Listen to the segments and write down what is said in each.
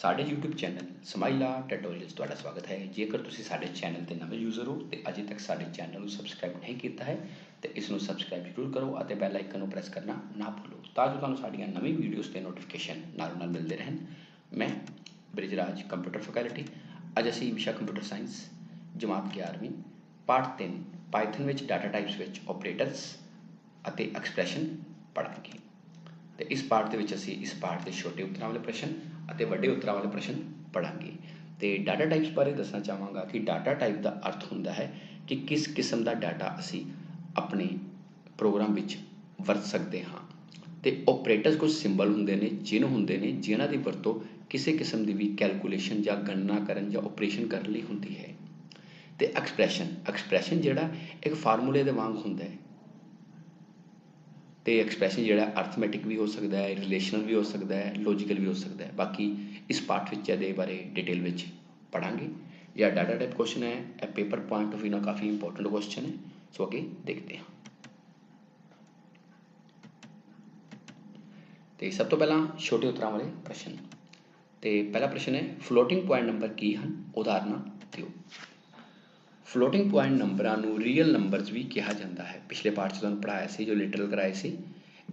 ਸਾਡੇ YouTube channel ਸਮਾਈਲਾ tutorials ਤੁਹਾਡਾ ਸਵਾਗਤ ਹੈ। ਜੇਕਰ ਤੁਸੀਂ ਸਾਡੇ ਚੈਨਲ ਤੇ ਨਵੇਂ ਯੂਜ਼ਰ ਹੋ, ਤੇ ਅਜੇ ਤੱਕ ਸਾਡੇ ਚੈਨਲ ਨੂੰ ਸਬਸਕ੍ਰਾਈਬ ਨਹੀਂ ਕੀਤਾ ਹੈ, ਤੇ ਇਸ ਨੂੰ ਸਬਸਕ੍ਰਾਈਬ ਜ਼ਰੂਰ ਕਰੋ ਅਤੇ ਬੈਲ ਆਈਕਨ ਨੂੰ ਪ੍ਰੈਸ ਕਰਨਾ ਨਾ ਭੁੱਲੋ, ਤਾਂ ਜੋ ਤੁਹਾਨੂੰ ਸਾਡੀਆਂ ਨਵੀਂ ਵੀਡੀਓਜ਼ ਤੇ ਨੋਟੀਫਿਕੇਸ਼ਨ ਨਾਲੋਂ ਨਾਲ ਮਿਲਦੇ ਰਹਿਣ। ਮੈਂ ਬ੍ਰਿਜਰਾਜ ਕੰਪਿਊਟਰ ਫੈਕਲਟੀ ਅੱਜ ਅਸੀਂ ਵਿਸ਼ਾ ਕੰਪਿਊਟਰ ਸਾਇੰਸ ਜਮਾਤ 11ਵੀਂ ਪਾਠ 3 ਪਾਈਥਨ ਵਿੱਚ ਡਾਟਾ ਟਾਈਪਸ ਵਿੱਚ ਆਪਰੇਟਰਸ ਅਤੇ ਐਕਸਪ੍ਰੈਸ਼ਨ ਪੜ੍ਹਾਂਗੇ ਤੇ ਇਸ ਪਾਠ ਦੇ ਵਿੱਚ ਅਸੀਂ ਇਸ ਪਾਠ ਦੇ ਛੋਟੇ ਉੱਤਰਾਂ ਵਾਲੇ ਪ੍ਰਸ਼ਨ ਅਤੇ ਵੱਡੇ ਉੱਤਰਾਂ ਵਾਲੇ ਪ੍ਰਸ਼ਨ ਪੜ੍ਹਾਂਗੇ। ਤੇ ਡਾਟਾ ਟਾਈਪਸ ਬਾਰੇ ਦੱਸਣਾ ਚਾਹਾਂਗਾ ਕਿ ਡਾਟਾ ਟਾਈਪ ਦਾ ਅਰਥ ਹੁੰਦਾ ਹੈ ਕਿ ਕਿਸ ਕਿਸਮ ਦਾ ਡਾਟਾ ਅਸੀਂ ਆਪਣੇ ਪ੍ਰੋਗਰਾਮ ਵਿੱਚ ਵਰਤ ਸਕਦੇ ਹਾਂ। ਤੇ ਆਪਰੇਟਰਸ ਕੁਝ ਸਿੰਬਲ ਹੁੰਦੇ ਨੇ, ਚਿੰਨ੍ਹ ਹੁੰਦੇ ਨੇ, ਜਿਨ੍ਹਾਂ ਦੀ ਵਰਤੋਂ ਕਿਸੇ ਕਿਸਮ ਦੀ ਵੀ ਕੈਲਕੂਲੇਸ਼ਨ ਜਾਂ ਗਣਨਾ ਕਰਨ ਜਾਂ ਆਪਰੇਸ਼ਨ ਕਰਨ ਲਈ ਹੁੰਦੀ ਹੈ। ਤੇ ਐਕਸਪ੍ਰੈਸ਼ਨ ਐਕਸਪ੍ਰੈਸ਼ਨ ਜਿਹੜਾ ਇੱਕ ਫਾਰਮੂਲੇ ਦੇ ਵਾਂਗ ਹੁੰਦਾ ਹੈ। ਤੇ ਐਕਸਪ੍ਰੈਸ਼ਨ ਜਿਹੜਾ ਅਰਥਮੈਟਿਕ ਵੀ ਹੋ ਸਕਦਾ ਹੈ ਰਿਲੇਸ਼ਨਲ ਵੀ ਹੋ ਸਕਦਾ ਹੈ ਲੌਜੀਕਲ ਵੀ ਹੋ ਸਕਦਾ ਹੈ। ਬਾਕੀ ਇਸ ਪਾਠ ਵਿੱਚ ਇਹਦੇ ਬਾਰੇ ਡਿਟੇਲ ਵਿੱਚ ਪੜਾਂਗੇ ਇਹ ਡਾਟਾ ਟਾਈਪ ਕੁਐਸਚਨ ਹੈ। ਇਹ ਪੇਪਰ ਪੁਆਇੰਟ ਆਫ View ਨਾਲ ਕਾਫੀ ਇੰਪੋਰਟੈਂਟ ਕੁਐਸਚਨ ਹੈ। ਸੋ ਅੱਗੇ ਦੇਖਦੇ ਹਾਂ। ਤੇ ਸਭ ਤੋਂ ਪਹਿਲਾਂ ਛੋਟੇ ਉੱਤਰਾਂ ਵਾਲੇ ਪ੍ਰਸ਼ਨ। ਤੇ ਪਹਿਲਾ ਪ੍ਰਸ਼ਨ ਹੈ ਫਲੋਟਿੰਗ ਪੁਆਇੰਟ ਨੰਬਰ ਕੀ ਹਨ? ਉਦਾਹਰਨਾਂ ਦਿਓ। ਫਲੋਟਿੰਗ ਪੁਆਇੰਟ ਨੰਬਰਾਂ ਨੂੰ ਰੀਅਲ ਨੰਬਰਸ ਵੀ ਕਿਹਾ ਜਾਂਦਾ ਹੈ। ਪਿਛਲੇ ਪਾਠ 'ਚ ਤੁਹਾਨੂੰ ਪੜਾਇਆ ਸੀ, ਜੋ ਲਿਟਰਲ ਕਰਾਏ ਸੀ,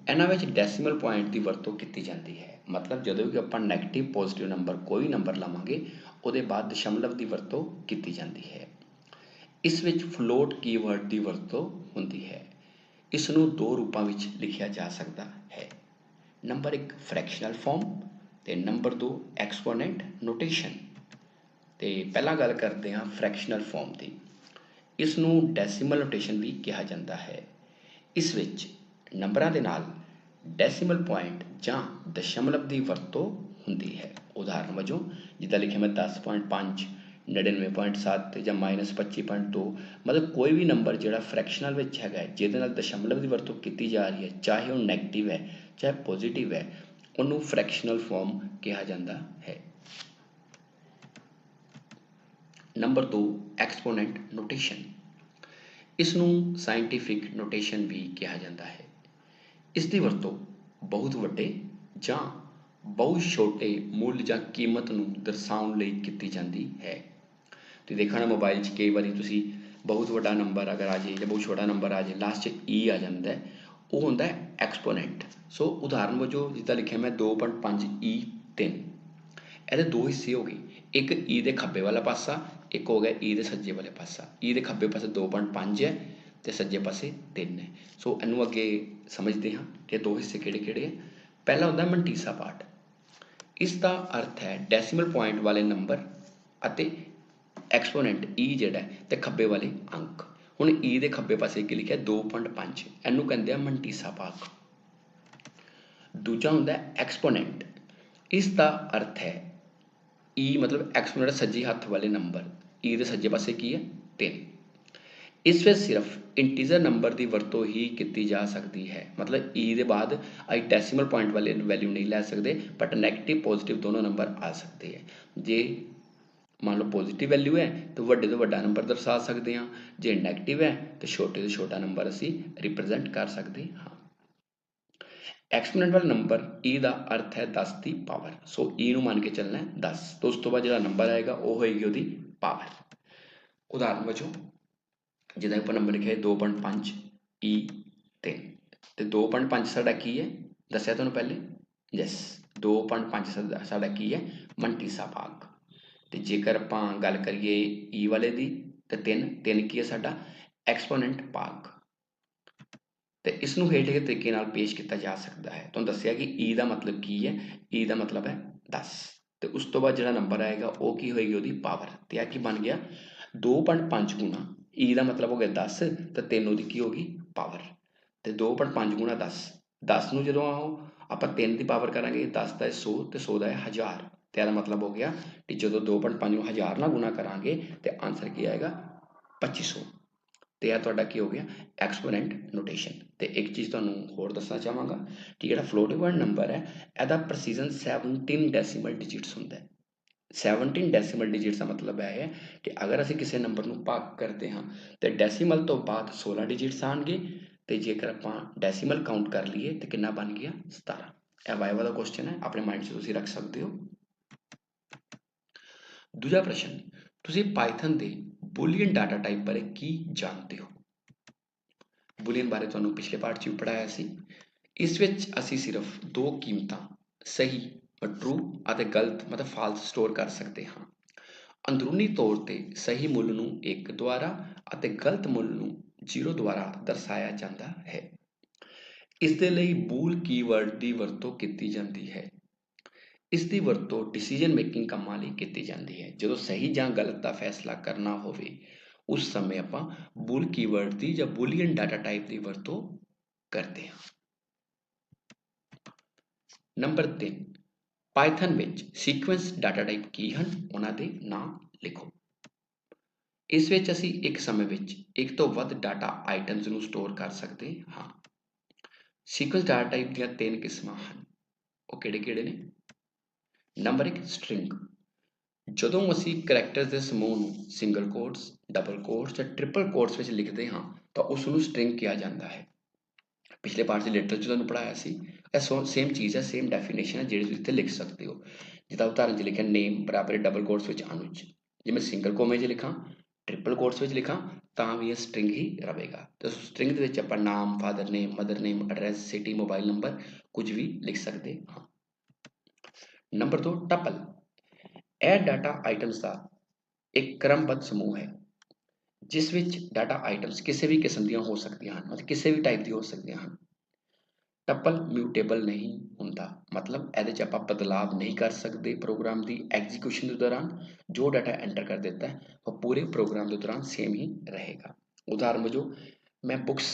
ਇਹਨਾਂ ਵਿੱਚ ਡੈਸੀਮਲ ਪੁਆਇੰਟ ਦੀ ਵਰਤੋਂ ਕੀਤੀ ਜਾਂਦੀ ਹੈ। ਮਤਲਬ ਜਦੋਂ ਵੀ ਆਪਾਂ 네ਗੇਟਿਵ ਪੋਜ਼ਿਟਿਵ ਨੰਬਰ ਕੋਈ ਨੰਬਰ ਲਾਵਾਂਗੇ, ਉਹਦੇ ਬਾਅਦ ਦਸ਼ਮਲਵ ਦੀ ਵਰਤੋਂ ਕੀਤੀ ਜਾਂਦੀ ਹੈ। ਇਸ ਵਿੱਚ ਫਲੋਟ ਕੀਵਰਡ ਦੀ ਵਰਤੋਂ ਹੁੰਦੀ ਹੈ। ਇਸ ਨੂੰ ਦੋ ਰੂਪਾਂ ਵਿੱਚ ਲਿਖਿਆ ਜਾ ਸਕਦਾ ਹੈ। ਨੰਬਰ 1 ਫ੍ਰੈਕਸ਼ਨਲ ਫਾਰਮ ਤੇ ਨੰਬਰ 2 ਐਕਸਪੋਨੈਂਟ ਨੋਟੇਸ਼ਨ ਤੇ ਪਹਿਲਾਂ ਗੱਲ ਕਰਦੇ ਹਾਂ ਫ੍ਰੈਕਸ਼ਨਲ ਫਾਰਮ ਦੀ। ਇਸ ਨੂੰ ਡੈਸੀਮਲ ਨੋਟੇਸ਼ਨ ਵੀ ਕਿਹਾ ਜਾਂਦਾ ਹੈ। ਇਸ ਵਿੱਚ ਨੰਬਰਾਂ ਦੇ ਨਾਲ ਡੈਸੀਮਲ ਪੁਆਇੰਟ ਜਾਂ ਦਸ਼ਮਲਵ ਦੀ ਵਰਤੋਂ ਹੁੰਦੀ ਹੈ। ਉਦਾਹਰਨ ਵਜੋਂ, ਜਿੱਦਾਂ ਲਿਖਿਆ ਮੈਂ 10.5 99.7 ਜਾਂ -25.2 ਮਤਲਬ ਕੋਈ ਵੀ ਨੰਬਰ ਜਿਹੜਾ ਫ੍ਰੈਕਸ਼ਨਲ ਵਿੱਚ ਹੈਗਾ, ਜਿਹਦੇ ਨਾਲ ਦਸ਼ਮਲਵ ਦੀ ਵਰਤੋਂ ਕੀਤੀ ਜਾ ਰਹੀ ਹੈ, ਚਾਹੇ ਉਹ ਨੈਗੇਟਿਵ ਹੈ, ਚਾਹੇ ਪੋਜ਼ਿਟਿਵ ਹੈ, ਉਹਨੂੰ ਫ੍ਰੈਕਸ਼ਨਲ ਫਾਰਮ ਕਿਹਾ ਜਾਂਦਾ ਹੈ। Number 2 exponent notation. ਇਸ ਨੂੰ ਸਾਇੰਟੀਫਿਕ ਨੋਟੇਸ਼ਨ ਵੀ ਕਿਹਾ ਜਾਂਦਾ ਹੈ। ਇਸ ਦੀ ਵਰਤੋਂ ਬਹੁਤ ਵੱਡੇ ਜਾਂ ਬਹੁਤ ਛੋਟੇ ਮੁੱਲ ਜਾਂ ਕੀਮਤ ਨੂੰ ਦਰਸਾਉਣ ਲਈ ਕੀਤੀ ਜਾਂਦੀ ਹੈ। ਤੇ ਦੇਖਣਾ ਮੋਬਾਈਲ 'ਚ ਕਈ ਵਾਰੀ ਤੁਸੀਂ ਬਹੁਤ ਵੱਡਾ ਨੰਬਰ ਅਗਰ ਆ ਜੇ ਜਾਂ ਬਹੁਤ ਛੋਟਾ ਨੰਬਰ ਆ ਜੇ ਲਾਸਟ 'ਚ ਈ ਆ ਜਾਂਦਾ ਹੈ। ਉਹ ਹੁੰਦਾ ਹੈ ਐਕਸਪੋਨੈਂਟ। ਸੋ ਉਦਾਹਰਨ ਵਜੋਂ ਜਿੱਦਾਂ ਲਿਖਿਆ ਮੈਂ 2.5 ਈ 3 ਇਹਦੇ ਦੋ ਹਿੱਸੇ ਹੋ ਗਏ। ਇੱਕ ਈ ਦੇ ਖੱਬੇ ਵਾਲਾ ਪਾਸਾ ਇੱਕ ਹੋ ਗਿਆ ਈ ਦੇ ਸੱਜੇ ਵਾਲੇ ਪਾਸਾ। ਈ ਦੇ ਖੱਬੇ ਪਾਸੇ 2.5 ਹੈ ਤੇ ਸੱਜੇ ਪਾਸੇ 3 ਹੈ। ਸੋ ਇਹਨੂੰ ਅੱਗੇ ਸਮਝਦੇ ਹਾਂ ਕਿ ਦੋ ਹਿੱਸੇ ਕਿਹੜੇ ਕਿਹੜੇ ਹੈ। ਪਹਿਲਾ ਹੁੰਦਾ ਮਨਟੀਸਾ ਪਾਰਟ ਇਸ ਦਾ ਅਰਥ ਹੈ ਡੈਸੀਮਲ ਪੁਆਇੰਟ ਵਾਲੇ ਨੰਬਰ ਅਤੇ ਐਕਸਪੋਨੈਂਟ ਈ e ਜਿਹੜਾ ਹੈ ਤੇ ਖੱਬੇ ਵਾਲੇ ਅੰਕ। ਹੁਣ ਈ ਦੇ ਖੱਬੇ ਪਾਸੇ ਕੀ ਲਿਖਿਆ 2.5 ਇਹਨੂੰ ਕਹਿੰਦੇ ਆ ਮੰਟੀਸਾ ਭਾਗ ਦੂਜਾ ਹੁੰਦਾ ਐਕਸਪੋਨੈਂਟ ਇਸ ਦਾ ਅਰਥ ਹੈ ਈ ਮਤਲਬ ਐਕਸਪੋਨੈਂਟ ਸੱਜੇ ਹੱਥ ਵਾਲੇ ਨੰਬਰ ਈ e ਦੇ ਸੱਜੇ ਪਾਸੇ ਕੀ ਹੈ? 3 ਇਸ ਵਿੱਚ ਸਿਰਫ ਇੰਟੀਜਰ ਨੰਬਰ ਦੀ ਵਰਤੋਂ ਹੀ ਕੀਤੀ ਜਾ ਸਕਦੀ ਹੈ। ਮਤਲਬ ਈ ਦੇ ਬਾਅਦ ਅਸੀਂ ਡੈਸੀਮਲ ਪੁਆਇੰਟ ਵਾਲੇ ਵੈਲਿਊ ਨਹੀਂ ਲੈ ਸਕਦੇ ਬਟ 네ਗੇਟਿਵ ਪੋਜ਼ਿਟਿਵ ਦੋਨੋਂ ਨੰਬਰ ਆ ਸਕਦੇ ਹੈ। ਜੇ ਮੰਨ ਲਓ ਪੋਜ਼ਿਟਿਵ ਵੈਲਿਊ ਹੈ, ਤਾਂ ਵੱਡੇ ਤੋਂ ਵੱਡਾ ਨੰਬਰ ਦਰਸਾ ਸਕਦੇ ਹਾਂ। ਜੇ 네ਗੇਟਿਵ ਹੈ, ਤਾਂ ਛੋਟੇ ਤੋਂ ਛੋਟਾ ਨੰਬਰ ਅਸੀਂ ਰਿਪਰੈਜ਼ੈਂਟ ਕਰ ਸਕਦੇ ਹਾਂ। ਐਕਸਪੋਨੈਂਟ ਵਾਲਾ ਨੰਬਰ e ਦਾ ਅਰਥ ਹੈ 10 ਦੀ ਪਾਵਰ ਸੋ e ਨੂੰ ਮੰਨ ਕੇ ਚੱਲਣਾ ਹੈ 10 ਤੋਂ ਉਸ ਤੋਂ ਬਾਅਦ ਜਿਹੜਾ ਨੰਬਰ ਆਏਗਾ, ਉਹ ਹੋਏਗੀ ਉਹਦੀ ਪਾਵਰ ਉਦਾਹਰਨ ਵਜੋਂ, ਜਿਹਦਾ ਆਪਾਂ ਨੰਬਰ ਲਿਖਿਆ ਹੈ 2.5 e 3 ਤੇ 2.5 ਸਾਡਾ ਕੀ ਹੈ? ਦੱਸਿਆ ਤੁਹਾਨੂੰ ਪਹਿਲੇ? ਯੈਸ 2.5 ਸਾਡਾ ਸਾਡਾ ਕੀ ਹੈ? ਮੰਟੀਸਾ ਭਾਗ ਤੇ ਜੇਕਰ ਆਪਾਂ ਗੱਲ ਕਰੀਏ e ਵਾਲੇ ਦੀ, ਤੇ 3 3 ਕੀ ਹੈ ਸਾਡਾ? ਐਕਸਪੋਨੈਂਟ ਭਾਗ। ਤੇ ਇਸ ਨੂੰ ਹੇਠ ਤਰੀਕੇ ਨਾਲ ਪੇਸ਼ ਕੀਤਾ ਜਾ ਸਕਦਾ ਹੈ। ਤੁਹਾਨੂੰ ਦੱਸਿਆ ਕਿ ਈ ਦਾ ਮਤਲਬ ਕੀ ਹੈ? ਈ ਦਾ ਮਤਲਬ ਹੈ 10 ਤੇ ਉਸ ਤੋਂ ਬਾਅਦ ਜਿਹੜਾ ਨੰਬਰ ਆਏਗਾ, ਉਹ ਕੀ ਹੋਏਗੀ ਉਹਦੀ ਪਾਵਰ? ਤੇ ਆ ਕੀ ਬਣ ਗਿਆ? 2.5 ਗੁਣਾ। ਈ ਦਾ ਮਤਲਬ ਹੋ ਗਿਆ 10 ਤੇ 3 ਉਹਦੀ ਕੀ ਹੋਗੀ ਪਾਵਰ। ਤੇ 2.5 ਗੁਣਾ 10 10 ਨੂੰ ਜਦੋਂ ਆਓ, ਆਪਾਂ 3 ਦੀ ਪਾਵਰ ਕਰਾਂਗੇ। 10 ਦਾ 100 ਤੇ 100 ਦਾ ਹੈ 1000 ਤੇ ਇਹਦਾ ਮਤਲਬ ਹੋ ਗਿਆ ਕਿ ਜਦੋਂ 2.5 ਨੂੰ 1000 ਨਾਲ ਗੁਣਾ ਕਰਾਂਗੇ, ਤੇ ਆਨਸਰ ਕੀ ਆਏਗਾ? 2500 ਤੇ ਇਹ ਤੁਹਾਡਾ ਕੀ ਹੋ ਗਿਆ? ਐਕਸਪੋਨੈਂਟ ਨੋਟੇਸ਼ਨ ਤੇ ਇੱਕ ਚੀਜ਼ ਤੁਹਾਨੂੰ ਹੋਰ ਦੱਸਣਾ ਚਾਹਾਂਗਾ ਕਿ ਜਿਹੜਾ ਫਲੋਟਿੰਗ ਪੁਆਇੰਟ ਨੰਬਰ ਹੈ, ਇਹਦਾ ਪ੍ਰੈਸੀਜਨ 17 ਡੈਸੀਮਲ ਡਿਜਿਟਸ ਹੁੰਦਾ ਹੈ। 17 ਡੈਸੀਮਲ ਡਿਜਿਟਸ ਦਾ ਮਤਲਬ ਇਹ ਹੈ ਕਿ ਅਗਰ ਅਸੀਂ ਕਿਸੇ ਨੰਬਰ ਨੂੰ ਭਾਗ ਕਰਦੇ ਹਾਂ, ਤੇ ਡੈਸੀਮਲ ਤੋਂ ਬਾਅਦ 16 ਡਿਜਿਟਸ ਆਣਗੇ ਤੇ ਜੇਕਰ ਆਪਾਂ ਡੈਸੀਮਲ ਕਾਊਂਟ ਕਰ ਲਈਏ, ਤੇ ਕਿੰਨਾ ਬਣ ਗਿਆ? 17 ਇਹ ਵਾਈ ਦਾ ਕੁਐਸਚਨ ਹੈ, ਆਪਣੇ ਮਾਈਂਡ 'ਚ ਤੁਸੀਂ ਰੱਖ ਸਕਦੇ ਹੋ। ਦੂਜਾ ਪ੍ਰਸ਼ਨ, ਤੁਸੀਂ ਪਾਈਥਨ ਦੇ ਬੂਲੀਅਨ ਡਾਟਾ ਟਾਈਪ ਬਾਰੇ ਕੀ ਜਾਣਦੇ ਹੋ? ਬੂਲੀਅਨ ਬਾਰੇ ਤੁਹਾਨੂੰ ਪਿਛਲੇ ਪਾਠ 'ਚ ਵੀ ਪੜਾਇਆ ਸੀ। ਇਸ ਵਿੱਚ ਅਸੀਂ ਸਿਰਫ ਦੋ ਕੀਮਤਾਂ, ਸਹੀ ਟਰੂ ਅਤੇ ਗਲਤ, ਮਤਲਬ ਫਾਲਸ ਸਟੋਰ ਕਰ ਸਕਦੇ ਹਾਂ। ਅੰਦਰੂਨੀ ਤੌਰ ਤੇ ਸਹੀ ਮੁੱਲ ਨੂੰ 1 ਦੁਆਰਾ ਅਤੇ ਗਲਤ ਮੁੱਲ ਨੂੰ 0 ਦੁਆਰਾ ਦਰਸਾਇਆ ਜਾਂਦਾ ਹੈ। ਇਸ ਦੇ ਲਈ ਬੂਲ ਕੀਵਰਡ ਦੀ ਵਰਤੋਂ ਕੀਤੀ ਜਾਂਦੀ ਹੈ। ਇਸ ਦੀ ਵਰਤੋਂ ਡਿਸੀਜਨ ਮੇਕਿੰਗ ਕੰਮਾਂ ਲਈ ਕੀਤੀ ਜਾਂਦੀ ਹੈ। ਜਦੋਂ ਸਹੀ ਜਾਂ ਗਲਤ ਦਾ ਫੈਸਲਾ ਕਰਨਾ ਹੋਵੇ, ਉਸ ਸਮੇਂ ਆਪਾਂ ਬੂਲ ਕੀਵਰਡ ਦੀ ਜਾਂ ਬੂਲੀਅਨ ਡਾਟਾ ਟਾਈਪ ਦੀ ਵਰਤੋਂ ਕਰਦੇ ਹਾਂ। ਨੰਬਰ 3 ਪਾਈਥਨ ਵਿੱਚ ਸੀਕੁਐਂਸ ਡਾਟਾ ਟਾਈਪ ਕੀ ਹਨ, ਉਹਨਾਂ ਦੇ ਨਾਮ ਲਿਖੋ। ਇਸ ਵਿੱਚ ਅਸੀਂ ਇੱਕ ਸਮੇਂ ਵਿੱਚ ਇੱਕ ਤੋਂ ਵੱਧ ਡਾਟਾ ਆਈਟਮਸ ਨੂੰ ਸਟੋਰ ਕਰ ਸਕਦੇ ਹਾਂ। ਸੀਕੁਐਂਸ ਡਾਟਾ ਟਾਈਪ ਦੀਆਂ ਤਿੰਨ ਕਿਸਮਾਂ ਹਨ। ਉਹ ਕਿਹੜੇ ਕਿਹੜੇ ਨੇ? ਨੰਬਰ 1 ਸਟ੍ਰਿੰਗ ਜਦੋਂ ਅਸੀਂ ਕੈਰੈਕਟਰਸ ਦੇ ਸਮੂਹ ਨੂੰ ਸਿੰਗਲ ਕੋਟਸ ਡਬਲ ਕੋਟਸ ਜਾਂ ਟ੍ਰਿਪਲ ਕੋਟਸ ਵਿੱਚ ਲਿਖਦੇ ਹਾਂ, ਤਾਂ ਉਸ ਨੂੰ ਸਟ੍ਰਿੰਗ ਕਿਹਾ ਜਾਂਦਾ ਹੈ। ਪਿਛਲੇ ਪਾਠ ਦੇ ਲਿਟਰੇਚਰ ਤੁਹਾਨੂੰ ਪੜਾਇਆ ਸੀ, ਇਹ ਸੇਮ ਚੀਜ਼ ਹੈ ਸੇਮ ਡੈਫੀਨੇਸ਼ਨ ਹੈ ਜਿਹੜੀ ਤੁਸੀਂ ਇੱਥੇ ਲਿਖ ਸਕਦੇ ਹੋ। ਜਿੱਦਾਂ ਉਦਾਹਰਨ 'ਚ ਲਿਖਿਆ ਨੇਮ ਬਰਾਬਰ ਡਬਲ ਕੋਟਸ ਵਿੱਚ ਅਨੁਜ। ਜੇ ਮੈਂ ਸਿੰਗਲ ਕੋਮੇ 'ਚ ਲਿਖਾਂ ਟ੍ਰਿਪਲ ਕੋਟਸ ਵਿੱਚ ਲਿਖਾਂ, ਤਾਂ ਵੀ ਇਹ ਸਟ੍ਰਿੰਗ ਹੀ ਰਹੇਗਾ। ਤੇ ਸਟ੍ਰਿੰਗ ਦੇ ਵਿੱਚ ਆਪਾਂ ਨਾਮ father name mother name address city mobile number ਕੁਝ ਵੀ ਲਿਖ ਸਕਦੇ ਹਾਂ। ਨੰਬਰ 2 ਟਪਲ ਇਹ ਡਾਟਾ ਆਈਟਮਸ ਦਾ ਇੱਕ ਕ੍ਰਮਬੱਧ ਸਮੂਹ ਹੈ, ਜਿਸ ਵਿੱਚ ਡਾਟਾ ਆਈਟਮਸ ਕਿਸੇ ਵੀ ਕਿਸਮ ਦੀਆਂ ਹੋ ਸਕਦੀਆਂ ਹਨ, ਮਤਲਬ ਕਿਸੇ ਵੀ ਟਾਈਪ ਦੀ ਹੋ ਸਕਦੀਆਂ ਹਨ। ਟਪਲ ਮਿਊਟੇਬਲ ਨਹੀਂ ਹੁੰਦਾ, ਮਤਲਬ ਇਹਦੇ 'ਚ ਆਪਾਂ ਬਦਲਾਵ ਨਹੀਂ ਕਰ ਸਕਦੇ ਪ੍ਰੋਗਰਾਮ ਦੀ ਐਗਜ਼ੀਕਿਊਸ਼ਨ ਦੇ ਦੌਰਾਨ, ਜੋ ਡਾਟਾ ਐਂਟਰ ਕਰ ਦਿੱਤਾ ਹੈ ਉਹ ਪੂਰੇ ਪ੍ਰੋਗਰਾਮ ਦੇ ਦੌਰਾਨ ਸੇਮ ਹੀ ਰਹੇਗਾ। ਉਦਾਹਰਨ ਵਜੋਂ, ਮੈਂ ਬੁక్స్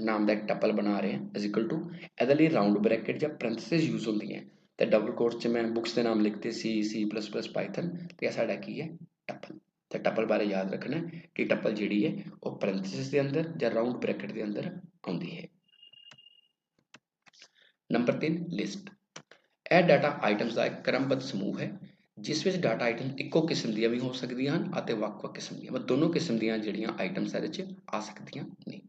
ਨਾਮ ਦਾ ਇੱਕ ਟਪਲ ਬਣਾ ਰਿਹਾ ਇਜ਼ ਇਕੁਅਲ ਟੂ ਇਹਦੇ ਲਈ ਰਾਉਂਡ ਬ੍ਰੈਕਟ ਜਾਂ ਪੈਰੈਂਥੇਸਿਸ ਯੂਜ਼ ਹੁੰਦੀਆਂ ਤੇ ਡਬਲ ਕੋਟਸ 'ਚ ਮੈਂ ਬੁੱਕਸ ਦੇ ਨਾਮ ਲਿਖਤੇ ਸੀ ਸੀ ਪਲੱਸ ਪਲੱਸ ਪਾਈਥਨ ਤੇ ਇਹ ਸਾਡਾ ਕੀ ਹੈ? ਟੱਪਲ। ਤੇ ਟੱਪਲ ਬਾਰੇ ਯਾਦ ਰੱਖਣਾ ਕਿ ਟੱਪਲ ਜਿਹੜੀ ਹੈ, ਉਹ ਪੈਰੈਂਥੇਸਿਸ ਦੇ ਅੰਦਰ ਜਾਂ ਰਾਉਂਡ ਬ੍ਰੈਕਟ ਦੇ ਅੰਦਰ ਆਉਂਦੀ ਹੈ। ਨੰਬਰ 3 ਲਿਸਟ ਇਹ ਡਾਟਾ ਆਈਟਮਸ ਦਾ ਇੱਕ ਕ੍ਰਮਬੱਧ ਸਮੂਹ ਹੈ, ਜਿਸ ਵਿੱਚ ਡਾਟਾ ਆਈਟਮ ਇੱਕੋ ਕਿਸਮ ਦੀਆਂ ਵੀ ਹੋ ਸਕਦੀਆਂ ਹਨ ਅਤੇ ਵੱਖ-ਵੱਖ ਕਿਸਮ ਦੀਆਂ, ਮਤਲਬ ਦੋਨੋਂ ਕਿਸਮ ਦੀਆਂ ਜਿਹੜੀਆਂ ਆਈਟਮਸ ਇਹਦੇ ਵਿੱਚ ਆ ਸਕਦੀਆਂ ਨੇ।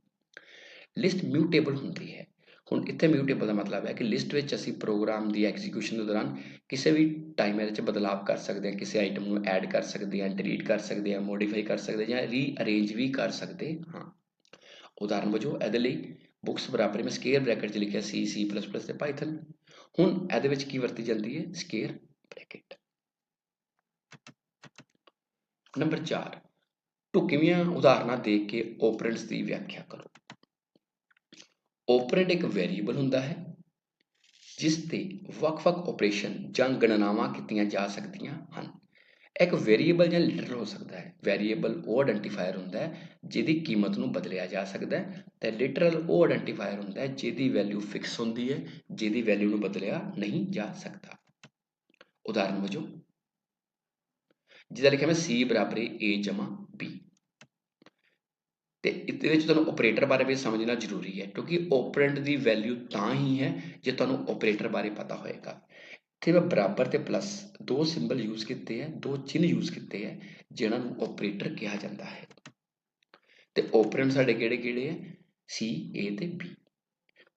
ਲਿਸਟ ਮਿਊਟੇਬਲ ਹੁੰਦੀ ਹੈ। ਹੁਣ ਇੱਥੇ ਮਿਊਟੇਬਲ ਦਾ ਮਤਲਬ ਹੈ ਕਿ ਲਿਸਟ ਵਿੱਚ ਅਸੀਂ ਪ੍ਰੋਗਰਾਮ ਦੀ ਐਗਜ਼ੀਕਿਊਸ਼ਨ ਦੇ ਦੌਰਾਨ ਕਿਸੇ ਵੀ ਟਾਈਮ ਇਹਦੇ ਵਿੱਚ ਬਦਲਾਅ ਕਰ ਸਕਦੇ ਹਾਂ, ਕਿਸੇ ਆਈਟਮ ਨੂੰ ਐਡ ਕਰ ਸਕਦੇ ਹਾਂ ਡਿਲੀਟ ਕਰ ਸਕਦੇ ਹਾਂ ਮੋਡੀਫਾਈ ਕਰ ਸਕਦੇ ਜਾਂ ਰੀਅਰੇਂਜ ਵੀ ਕਰ ਸਕਦੇ ਹਾਂ। ਉਦਾਹਰਨ ਵਜੋਂ ਇਹਦੇ ਲਈ ਬੁక్స్ ਬਰਾਬਰ ਮੈਂ ਸਕੇਅਰ ਬ੍ਰੈਕਟ 'ਚ ਲਿਖਿਆ ਸੀ ਸੀ ਪਲੱਸ ਪਲੱਸ ਤੇ ਪਾਈਥਨ ਹੁਣ ਇਹਦੇ ਵਿੱਚ ਕੀ ਵਰਤੀ ਜਾਂਦੀ ਹੈ? ਸਕੇਅਰ ਬ੍ਰੈਕਟ ਨੰਬਰ 4 ਢੁਕਵੀਆਂ ਉਦਾਹਰਨਾਂ ਦੇ ਕੇ ਓਪਰੈਂਡਸ ਦੀ ਵਿਆਖਿਆ ਕਰੋ। ਓਪਰੈਂਡ ਇੱਕ ਵੇਰੀਏਬਲ ਹੁੰਦਾ ਹੈ, ਜਿਸ ਤੇ ਵੱਖ-ਵੱਖ ਆਪਰੇਸ਼ਨ ਜਾਂ ਗਣਨਾਵਾਂ ਕੀਤੀਆਂ ਜਾ ਸਕਦੀਆਂ ਹਨ। ਇੱਕ ਵੇਰੀਏਬਲ ਜਾਂ ਲਿਟਰਲ ਹੋ ਸਕਦਾ ਹੈ। ਵੇਰੀਏਬਲ ਉਹ ਆਇਡੈਂਟੀਫਾਇਰ ਹੁੰਦਾ ਹੈ, ਜਿਹਦੀ ਕੀਮਤ ਨੂੰ ਬਦਲਿਆ ਜਾ ਸਕਦਾ ਹੈ ਤੇ ਲਿਟਰਲ ਉਹ ਆਇਡੈਂਟੀਫਾਇਰ ਹੁੰਦਾ ਹੈ, ਜਿਹਦੀ ਵੈਲਿਊ ਫਿਕਸ ਹੁੰਦੀ ਹੈ, ਜਿਹਦੀ ਵੈਲਿਊ ਨੂੰ ਬਦਲਿਆ ਨਹੀਂ ਜਾ ਸਕਦਾ। ਉਦਾਹਰਨ ਵਜੋਂ, ਜਿਹਦਾ ਲਿਖਿਆ ਮੈਂ c ਬਰਾਬਰ a b ਤੇ ਇਹਦੇ ਵਿੱਚ ਤੁਹਾਨੂੰ ਆਪਰੇਟਰ ਬਾਰੇ ਵੀ ਸਮਝਣਾ ਜ਼ਰੂਰੀ ਹੈ, ਕਿਉਂਕਿ ਆਪਰੈਂਡ ਦੀ ਵੈਲਿਊ ਤਾਂ ਹੀ ਹੈ ਜੇ ਤੁਹਾਨੂੰ ਆਪਰੇਟਰ ਬਾਰੇ ਪਤਾ ਹੋਏਗਾ। ਇੱਥੇ ਮੈਂ ਬਰਾਬਰ ਤੇ ਪਲੱਸ ਦੋ ਸਿੰਬਲ ਯੂਜ਼ ਕੀਤੇ ਹੈ, ਦੋ ਚਿੰਨ੍ਹ ਯੂਜ਼ ਕੀਤੇ ਹੈ, ਜਿਹਨਾਂ ਨੂੰ ਆਪਰੇਟਰ ਕਿਹਾ ਜਾਂਦਾ ਹੈ। ਤੇ ਆਪਰੈਂਡ ਸਾਡੇ ਕਿਹੜੇ ਕਿਹੜੇ ਹੈ? C, A ਤੇ B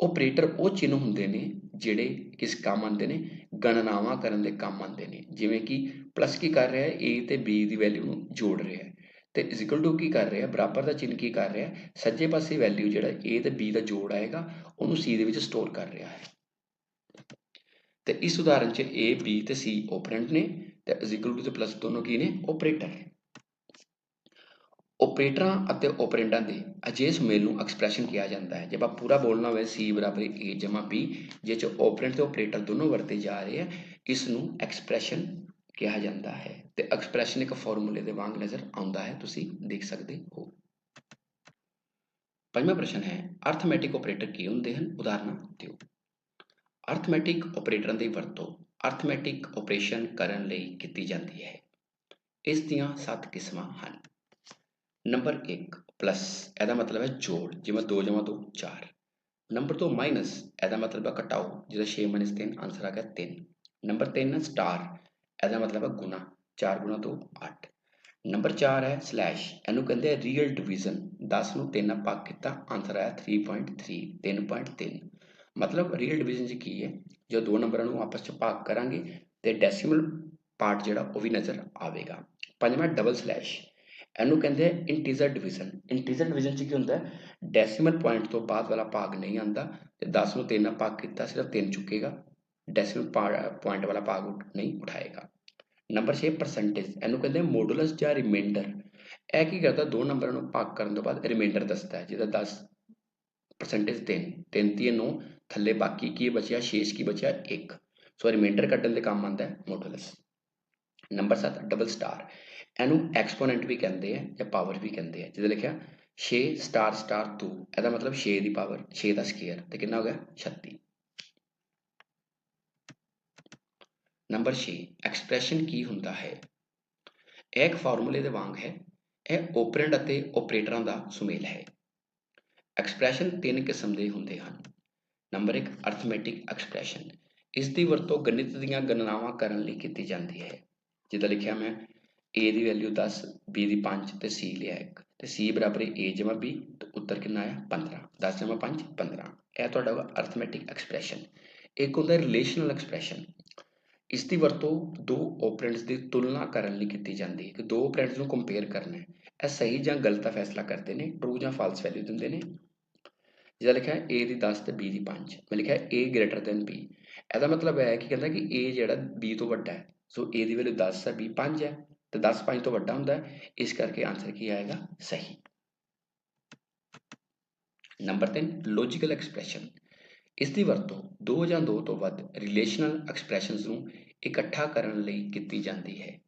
ਆਪਰੇਟਰ ਉਹ ਚਿੰਨ੍ਹ ਹੁੰਦੇ ਨੇ ਜਿਹੜੇ ਕਿਸ ਕੰਮ ਆਉਂਦੇ ਨੇ, ਗਣਨਾਵਾਂ ਕਰਨ ਦੇ ਕੰਮ ਆਉਂਦੇ ਨੇ। ਜਿਵੇਂ ਕਿ ਪਲੱਸ ਕੀ ਕਰ ਰਿਹਾ ਹੈ? A ਤੇ B ਦੀ ਵੈਲਿਊ ਨੂੰ ਜੋੜ ਰਿਹਾ ਹੈ। ਤੇ ਇਜ਼ ਇਕੁਅਲ ਟੂ ਕੀ ਕਰ ਰਿਹਾ, ਬਰਾਬਰ ਦਾ ਚਿੰਨ੍ਹ ਕੀ ਕਰ ਰਿਹਾ, ਸੱਜੇ ਪਾਸੇ ਵੈਲਿਊ ਜਿਹੜਾ A ਤੇ B ਦਾ ਜੋੜ ਆਏਗਾ, ਉਹਨੂੰ C ਦੇ ਵਿੱਚ ਸਟੋਰ ਕਰ ਰਿਹਾ ਹੈ। ਤੇ ਇਸ ਉਦਾਹਰਨ 'ਚ A, B ਤੇ C ਆਪਰੈਂਡ ਨੇ ਤੇ ਇਜ਼ ਇਕੁਅਲ ਟੂ ਤੇ ਪਲੱਸ ਦੋਨੋਂ ਕੀ ਨੇ? ਆਪਰੇਟਰ ਆਪਰੇਟਰਾਂ ਅਤੇ ਆਪਰੈਂਡਾਂ ਦੇ ਅਜੇ ਸੁਮੇਲ ਨੂੰ ਐਕਸਪ੍ਰੈਸ਼ਨ ਕਿਹਾ ਜਾਂਦਾ ਹੈ। ਜੇ ਆਪਾਂ ਪੂਰਾ ਬੋਲਣਾ ਹੋਵੇ, C ਬਰਾਬਰ A ਜਮਾ B ਜੇ ਚ ਆਪਰੈਂਡ ਤੇ ਆਪਰੇਟਰ ਦੋਨੋਂ ਵਰਤੇ ਜਾ ਰਹੇ ਹੈ, ਇਸ ਨੂੰ ਐਕਸਪ੍ਰੈਸ਼ਨ ਕਿਹਾ ਜਾਂਦਾ ਹੈ ਤੇ ਐਕਸਪ੍ਰੈਸ਼ਨ ਇੱਕ ਫਾਰਮੂਲੇ ਦੇ ਵਾਂਗ ਨਜ਼ਰ ਆਉਂਦਾ ਹੈ, ਤੁਸੀਂ ਦੇਖ ਸਕਦੇ ਹੋ। ਪੰਜਵਾਂ ਪ੍ਰਸ਼ਨ ਹੈ ਅਰਥਮੈਟਿਕ ਆਪਰੇਟਰ ਕੀ ਹੁੰਦੇ ਹਨ? ਉਦਾਹਰਨਾਂ ਦਿਓ। ਅਰਥਮੈਟਿਕ ਆਪਰੇਟਰਾਂ ਦੀ ਵਰਤੋਂ ਅਰਥਮੈਟਿਕ ਆਪਰੇਸ਼ਨ ਕਰਨ ਲਈ ਕੀਤੀ ਜਾਂਦੀ ਹੈ। ਇਸ ਦੀਆਂ 7 ਕਿਸਮਾਂ ਹਨ। ਨੰਬਰ 1 ਪਲੱਸ ਇਹਦਾ ਮਤਲਬ ਹੈ ਜੋੜ, ਜਿਵੇਂ 2 ਜਮਾ 2 4 ਨੰਬਰ 2 ਮਾਈਨਸ ਇਹਦਾ ਮਤਲਬ ਹੈ ਘਟਾਓ, ਜਿਹਦਾ 6 3 ਆਨਸਰ ਆ ਗਿਆ 3 ਨੰਬਰ 3 ਹੈ ਸਟਾਰ ਇਹਦਾ ਮਤਲਬ ਹੈ ਗੁਣਾ 4 ਗੁਣਾ 2 8 ਨੰਬਰ 4 ਹੈ ਸਲੈਸ਼ ਇਹਨੂੰ ਕਹਿੰਦੇ ਆ ਰੀਅਲ ਡਿਵੀਜ਼ਨ 10 ਨੂੰ 3 ਨਾਲ ਭਾਗ ਕੀਤਾ ਆਨਸਰ ਆਇਆ 3.3 3.3 ਮਤਲਬ ਰੀਅਲ ਡਿਵੀਜ਼ਨ 'ਚ ਕੀ ਹੈ? ਜੋ ਦੋ ਨੰਬਰਾਂ ਨੂੰ ਆਪਸ 'ਚ ਭਾਗ ਕਰਾਂਗੇ ਤੇ ਡੈਸੀਮਲ ਪਾਰਟ ਜਿਹੜਾ ਉਹ ਵੀ ਨਜ਼ਰ ਆਵੇਗਾ। ਪੰਜਵਾਂ ਡਬਲ ਸਲੈਸ਼ ਇਹਨੂੰ ਕਹਿੰਦੇ ਆ ਇੰਟੀਜ਼ਰ ਡਿਵੀਜ਼ਨ ਇੰਟੀਜ਼ਰ ਡਿਵੀਜ਼ਨ 'ਚ ਕੀ ਹੁੰਦਾ ਡੈਸੀਮਲ ਪੁਆਇੰਟ ਤੋਂ ਬਾਅਦ ਵਾਲਾ ਭਾਗ ਨਹੀਂ ਆਉਂਦਾ ਤੇ 10 ਨੂੰ 3 ਨਾਲ ਭਾਗ ਕੀਤਾ, ਸਿਰਫ 3 ਚੁੱਕੇਗਾ। ਡੈਸੀਮਲ ਪੁਆਇੰਟ ਵਾਲਾ ਭਾਗ ਨਹੀਂ ਉਠਾਏਗਾ ਨੰਬਰ 6 ਪਰਸੈਂਟੇਜ ਇਹਨੂੰ ਕਹਿੰਦੇ ਮੋਡੂਲਸ ਜਾਂ ਰਿਮੈਂਡਰ ਇਹ ਕੀ ਕਰਦਾ ਦੋ ਨੰਬਰਾਂ ਨੂੰ ਭਾਗ ਕਰਨ ਤੋਂ ਬਾਅਦ ਰਿਮਾਈਂਡਰ ਦੱਸਦਾ ਹੈ ਜਿਹਦਾ 10 ਪਰਸੈਂਟੇਜ 3 3 3 9 ਥੱਲੇ ਬਾਕੀ ਕੀ ਬਚਿਆ ਸ਼ੇਸ਼ ਕੀ ਬਚਿਆ 1 ਸੋ ਰਿਮੈਂਡਰ ਕੱਢਣ ਦੇ ਕੰਮ ਆਉਂਦਾ ਹੈ ਮੋਡੂਲਸ ਨੰਬਰ 7 ਡਬਲ ਸਟਾਰ ਇਹਨੂੰ ਐਕਸਪੋਨੈਂਟ ਵੀ ਕਹਿੰਦੇ ਆ ਜਾਂ ਪਾਵਰ ਵੀ ਕਹਿੰਦੇ ਆ ਜਿਹਦੇ ਲਿਖਿਆ 6 ਸਟਾਰ ਸਟਾਰ 2 ਇਹਦਾ ਮਤਲਬ 6 ਦੀ ਪਾਵਰ 6 ਦਾ ਸਕੁਅਰ ਤੇ ਕਿੰਨਾ ਹੋ ਗਿਆ 36 ਨੰਬਰ 6 ਐਕਸਪ੍ਰੈਸ਼ਨ ਕੀ ਹੁੰਦਾ ਹੈ? ਇਹ ਇੱਕ ਫਾਰਮੂਲੇ ਦੇ ਵਾਂਗ ਹੈ। ਇਹ ਓਪਰੈਂਡ ਅਤੇ ਆਪਰੇਟਰਾਂ ਦਾ ਸੁਮੇਲ ਹੈ। ਐਕਸਪ੍ਰੈਸ਼ਨ ਤਿੰਨ ਕਿਸਮ ਦੇ ਹੁੰਦੇ ਹਨ। ਨੰਬਰ 1 ਅਰਥਮੈਟਿਕ ਐਕਸਪ੍ਰੈਸ਼ਨ ਇਸ ਦੀ ਵਰਤੋਂ ਗਣਿਤ ਦੀਆਂ ਗਣਨਾਵਾਂ ਕਰਨ ਲਈ ਕੀਤੀ ਜਾਂਦੀ ਹੈ। ਜਿੱਦਾਂ ਲਿਖਿਆ ਮੈਂ, a ਦੀ ਵੈਲਿਊ 10 b ਦੀ 5 ਤੇ c ਲਿਆ 1 ਤੇ c ਬਰਾਬਰ ਹੈ a ਜਮਾ b, ਤੇ ਉੱਤਰ ਕਿੰਨਾ ਆਇਆ? 15 10 ਜਮਾ 5 15 ਇਹ ਤੁਹਾਡਾ ਅਰਥਮੈਟਿਕ ਐਕਸਪ੍ਰੈਸ਼ਨ ਇੱਕ ਹੁੰਦਾ ਰਿਲੇਸ਼ਨਲ ਐਕਸਪ੍ਰੈਸ਼ਨ ਇਸ ਦੀ ਵਰਤੋਂ ਦੋ ਓਪਰੈਂਡਸ ਦੀ ਤੁਲਨਾ ਕਰਨ ਲਈ ਕੀਤੀ ਜਾਂਦੀ ਹੈ। ਕਿ ਦੋ ਓਪਰੈਂਡਸ ਨੂੰ ਕੰਪੇਅਰ ਕਰਨਾ ਹੈ। ਇਹ ਸਹੀ ਜਾਂ ਗਲਤ ਦਾ ਫੈਸਲਾ ਕਰਦੇ ਨੇ ਟਰੂ ਜਾਂ ਫਾਲਸ ਵੈਲਿਊ ਦਿੰਦੇ ਨੇ। ਜਿਹਦਾ ਲਿਖਿਆ ਹੈ a ਦੀ 10 ਤੇ b ਦੀ 5 ਮੈਂ ਲਿਖਿਆ ਹੈ a ਗ੍ਰੇਟਰ ਦੈਨ b ਇਹਦਾ ਮਤਲਬ ਹੈ ਕਿ ਕਹਿੰਦਾ ਕਿ a ਜਿਹੜਾ b ਤੋਂ ਵੱਡਾ ਹੈ, ਸੋ a ਦੀ ਵੈਲਿਊ 10 ਹੈ, b 5 ਹੈ, ਤੇ 10 5 ਤੋਂ ਵੱਡਾ ਹੁੰਦਾ ਹੈ। ਇਸ ਕਰਕੇ ਆਨਸਰ ਕੀ ਆਏਗਾ? ਸਹੀ। ਨੰਬਰ 3 ਲੌਜੀਕਲ ਐਕਸਪ੍ਰੈਸ਼ਨ ਇਸ ਦੀ ਵਰਤੋਂ ਦੋ ਜਾਂ ਦੋ ਤੋਂ ਵੱਧ ਰਿਲੇਸ਼ਨਲ ਐਕਸਪ੍ਰੈਸ਼ਨਸ ਨੂੰ ਇਕੱਠਾ ਕਰਨ ਲਈ ਕੀਤੀ ਜਾਂਦੀ ਹੈ।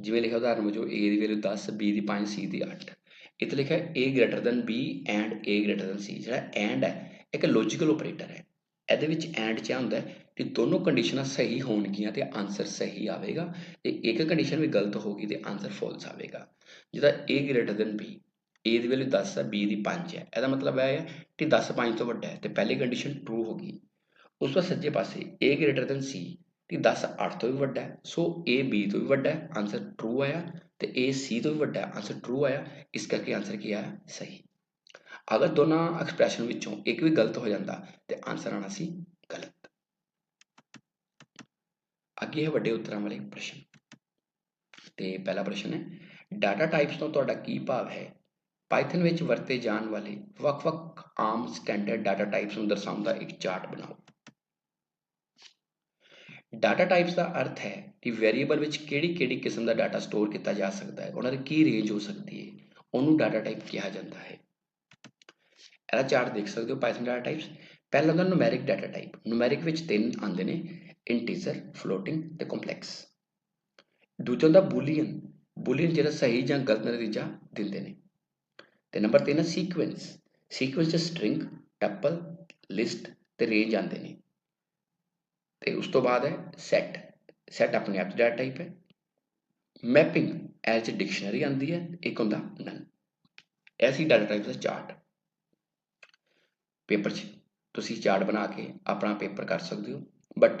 ਜਿਵੇਂ ਲਿਖਿਆ ਉਦਾਹਰਨ ਵਜੋਂ a ਦੀ ਵੈਲਿਊ 10 b ਦੀ 5 c ਦੀ 8 ਇੱਥੇ ਲਿਖਿਆ a greater than b and a greater than c, ਜਿਹੜਾ and ਹੈ, ਇੱਕ ਲੌਜੀਕਲ ਆਪਰੇਟਰ ਹੈ। ਇਹਦੇ ਵਿੱਚ and ਚ ਹੁੰਦਾ ਕਿ ਦੋਨੋਂ ਕੰਡੀਸ਼ਨਾਂ ਸਹੀ ਹੋਣਗੀਆਂ ਤੇ ਆਨਸਰ ਸਹੀ ਆਵੇਗਾ ਤੇ ਇੱਕ ਕੰਡੀਸ਼ਨ ਵੀ ਗਲਤ ਹੋਗੀ ਤੇ ਆਨਸਰ ਫਾਲਸ ਆਵੇਗਾ। ਜਿਹਦਾ a greater than b a ਦੀ ਵੈਲਿਊ 10 ਹੈ b ਦੀ 5 ਹੈ ਇਹਦਾ ਮਤਲਬ ਇਹ ਹੈ ਕਿ 10 5 ਤੋਂ ਵੱਡਾ ਹੈ ਤੇ ਪਹਿਲੀ ਕੰਡੀਸ਼ਨ ਟਰੂ ਹੋ ਗਈ। ਉਸ ਤੋਂ ਸੱਜੇ ਪਾਸੇ a ਗ੍ਰੇਟਰ ਦੈਨ c ਕਿ 10 8 ਤੋਂ ਵੀ ਵੱਡਾ ਹੈ। ਸੋ a, b ਤੋਂ ਵੀ ਵੱਡਾ ਹੈ ਆਨਸਰ ਟਰੂ ਆਇਆ ਤੇ a, c ਤੋਂ ਵੀ ਵੱਡਾ ਹੈ ਆਨਸਰ ਟਰੂ ਆਇਆ। ਇਸ ਕਰਕੇ ਆਨਸਰ ਕੀ ਆਇਆ ਸਹੀ। ਅਗਰ ਦੋਨਾਂ ਐਕਸਪ੍ਰੈਸ਼ਨ ਵਿੱਚੋਂ ਇੱਕ ਵੀ ਗਲਤ ਹੋ ਜਾਂਦਾ, ਤੇ ਆਨਸਰ ਆਣਾ ਸੀ ਗਲਤ। ਅੱਗੇ ਹੈ ਵੱਡੇ ਉੱਤਰਾਂ ਵਾਲੇ ਪ੍ਰਸ਼ਨ। ਤੇ ਪਹਿਲਾ ਪ੍ਰਸ਼ਨ ਹੈ ਡਾਟਾ ਟਾਈਪਸ ਤੋਂ ਤੁਹਾਡਾ ਕੀ ਭਾਵ ਹੈ? ਪਾਈਥਨ ਵਿੱਚ ਵਰਤੇ ਜਾਣ ਵਾਲੇ ਵੱਖ-ਵੱਖ ਆਮ ਸਟੈਂਡਰਡ ਡਾਟਾ ਟਾਈਪਸ ਨੂੰ ਦਰਸਾਉਂਦਾ ਇੱਕ ਚਾਰਟ ਬਣਾਓ। ਡਾਟਾ ਟਾਈਪਸ ਦਾ ਅਰਥ ਹੈ ਕਿ ਵੇਰੀਏਬਲ ਵਿੱਚ ਕਿਹੜੀ-ਕਿਹੜੀ ਕਿਸਮ ਦਾ ਡਾਟਾ ਸਟੋਰ ਕੀਤਾ ਜਾ ਸਕਦਾ ਹੈ, ਉਹਨਾਂ ਦੀ ਕੀ ਰੇਂਜ ਹੋ ਸਕਦੀ ਹੈ, ਉਹਨੂੰ ਡਾਟਾ ਟਾਈਪ ਕਿਹਾ ਜਾਂਦਾ ਹੈ। ਇਹਦਾ ਚਾਰਟ ਦੇਖ ਸਕਦੇ ਹੋ ਪਾਈਥਨ ਡਾਟਾ ਟਾਈਪਸ ਪਹਿਲਾ ਹੁੰਦਾ ਨੂਮੈਰਿਕ ਡਾਟਾ ਟਾਈਪ ਨੂਮੈਰਿਕ ਵਿੱਚ ਤਿੰਨ ਆਉਂਦੇ ਨੇ ਇੰਟੀਜ਼ਰ ਫਲੋਟਿੰਗ ਤੇ ਕੰਪਲੈਕਸ ਦੂਜਾ ਹੁੰਦਾ ਬੂਲੀਅਨ ਬੂਲੀਅਨ ਜਿਹੜਾ ਸਹੀ ਜਾਂ ਗਲਤ ਨਤੀਜਾ ਦਿੰਦੇ ਨੇ। ਤੇ ਨੰਬਰ 3 ਹੈ ਸੀਕੁਐਂਸ ਸੀਕੁਐਂਸ ਚ ਸਟ੍ਰਿੰਗ ਟੱਪਲ ਲਿਸਟ ਤੇ ਰੇਂਜ ਆਉਂਦੇ ਨੇ। ਤੇ ਉਸ ਤੋਂ ਬਾਅਦ ਹੈ ਸੈਟ ਸੈਟ ਆਪਣੇ ਆਪ ਡਾਟਾ ਟਾਈਪ ਹੈ। ਮੈਪਿੰਗ ਐਜ ਡਿਕਸ਼ਨਰੀ ਆਉਂਦੀ ਹੈ, ਇੱਕ ਹੁੰਦਾ ਨਨ ਐਸੀ ਡਾਟਾ ਟਾਈਪ ਦਾ ਚਾਰਟ ਪੇਪਰ 'ਚ ਤੁਸੀਂ ਚਾਰਟ ਬਣਾ ਕੇ ਆਪਣਾ ਪੇਪਰ ਕਰ ਸਕਦੇ ਹੋ। ਬਟ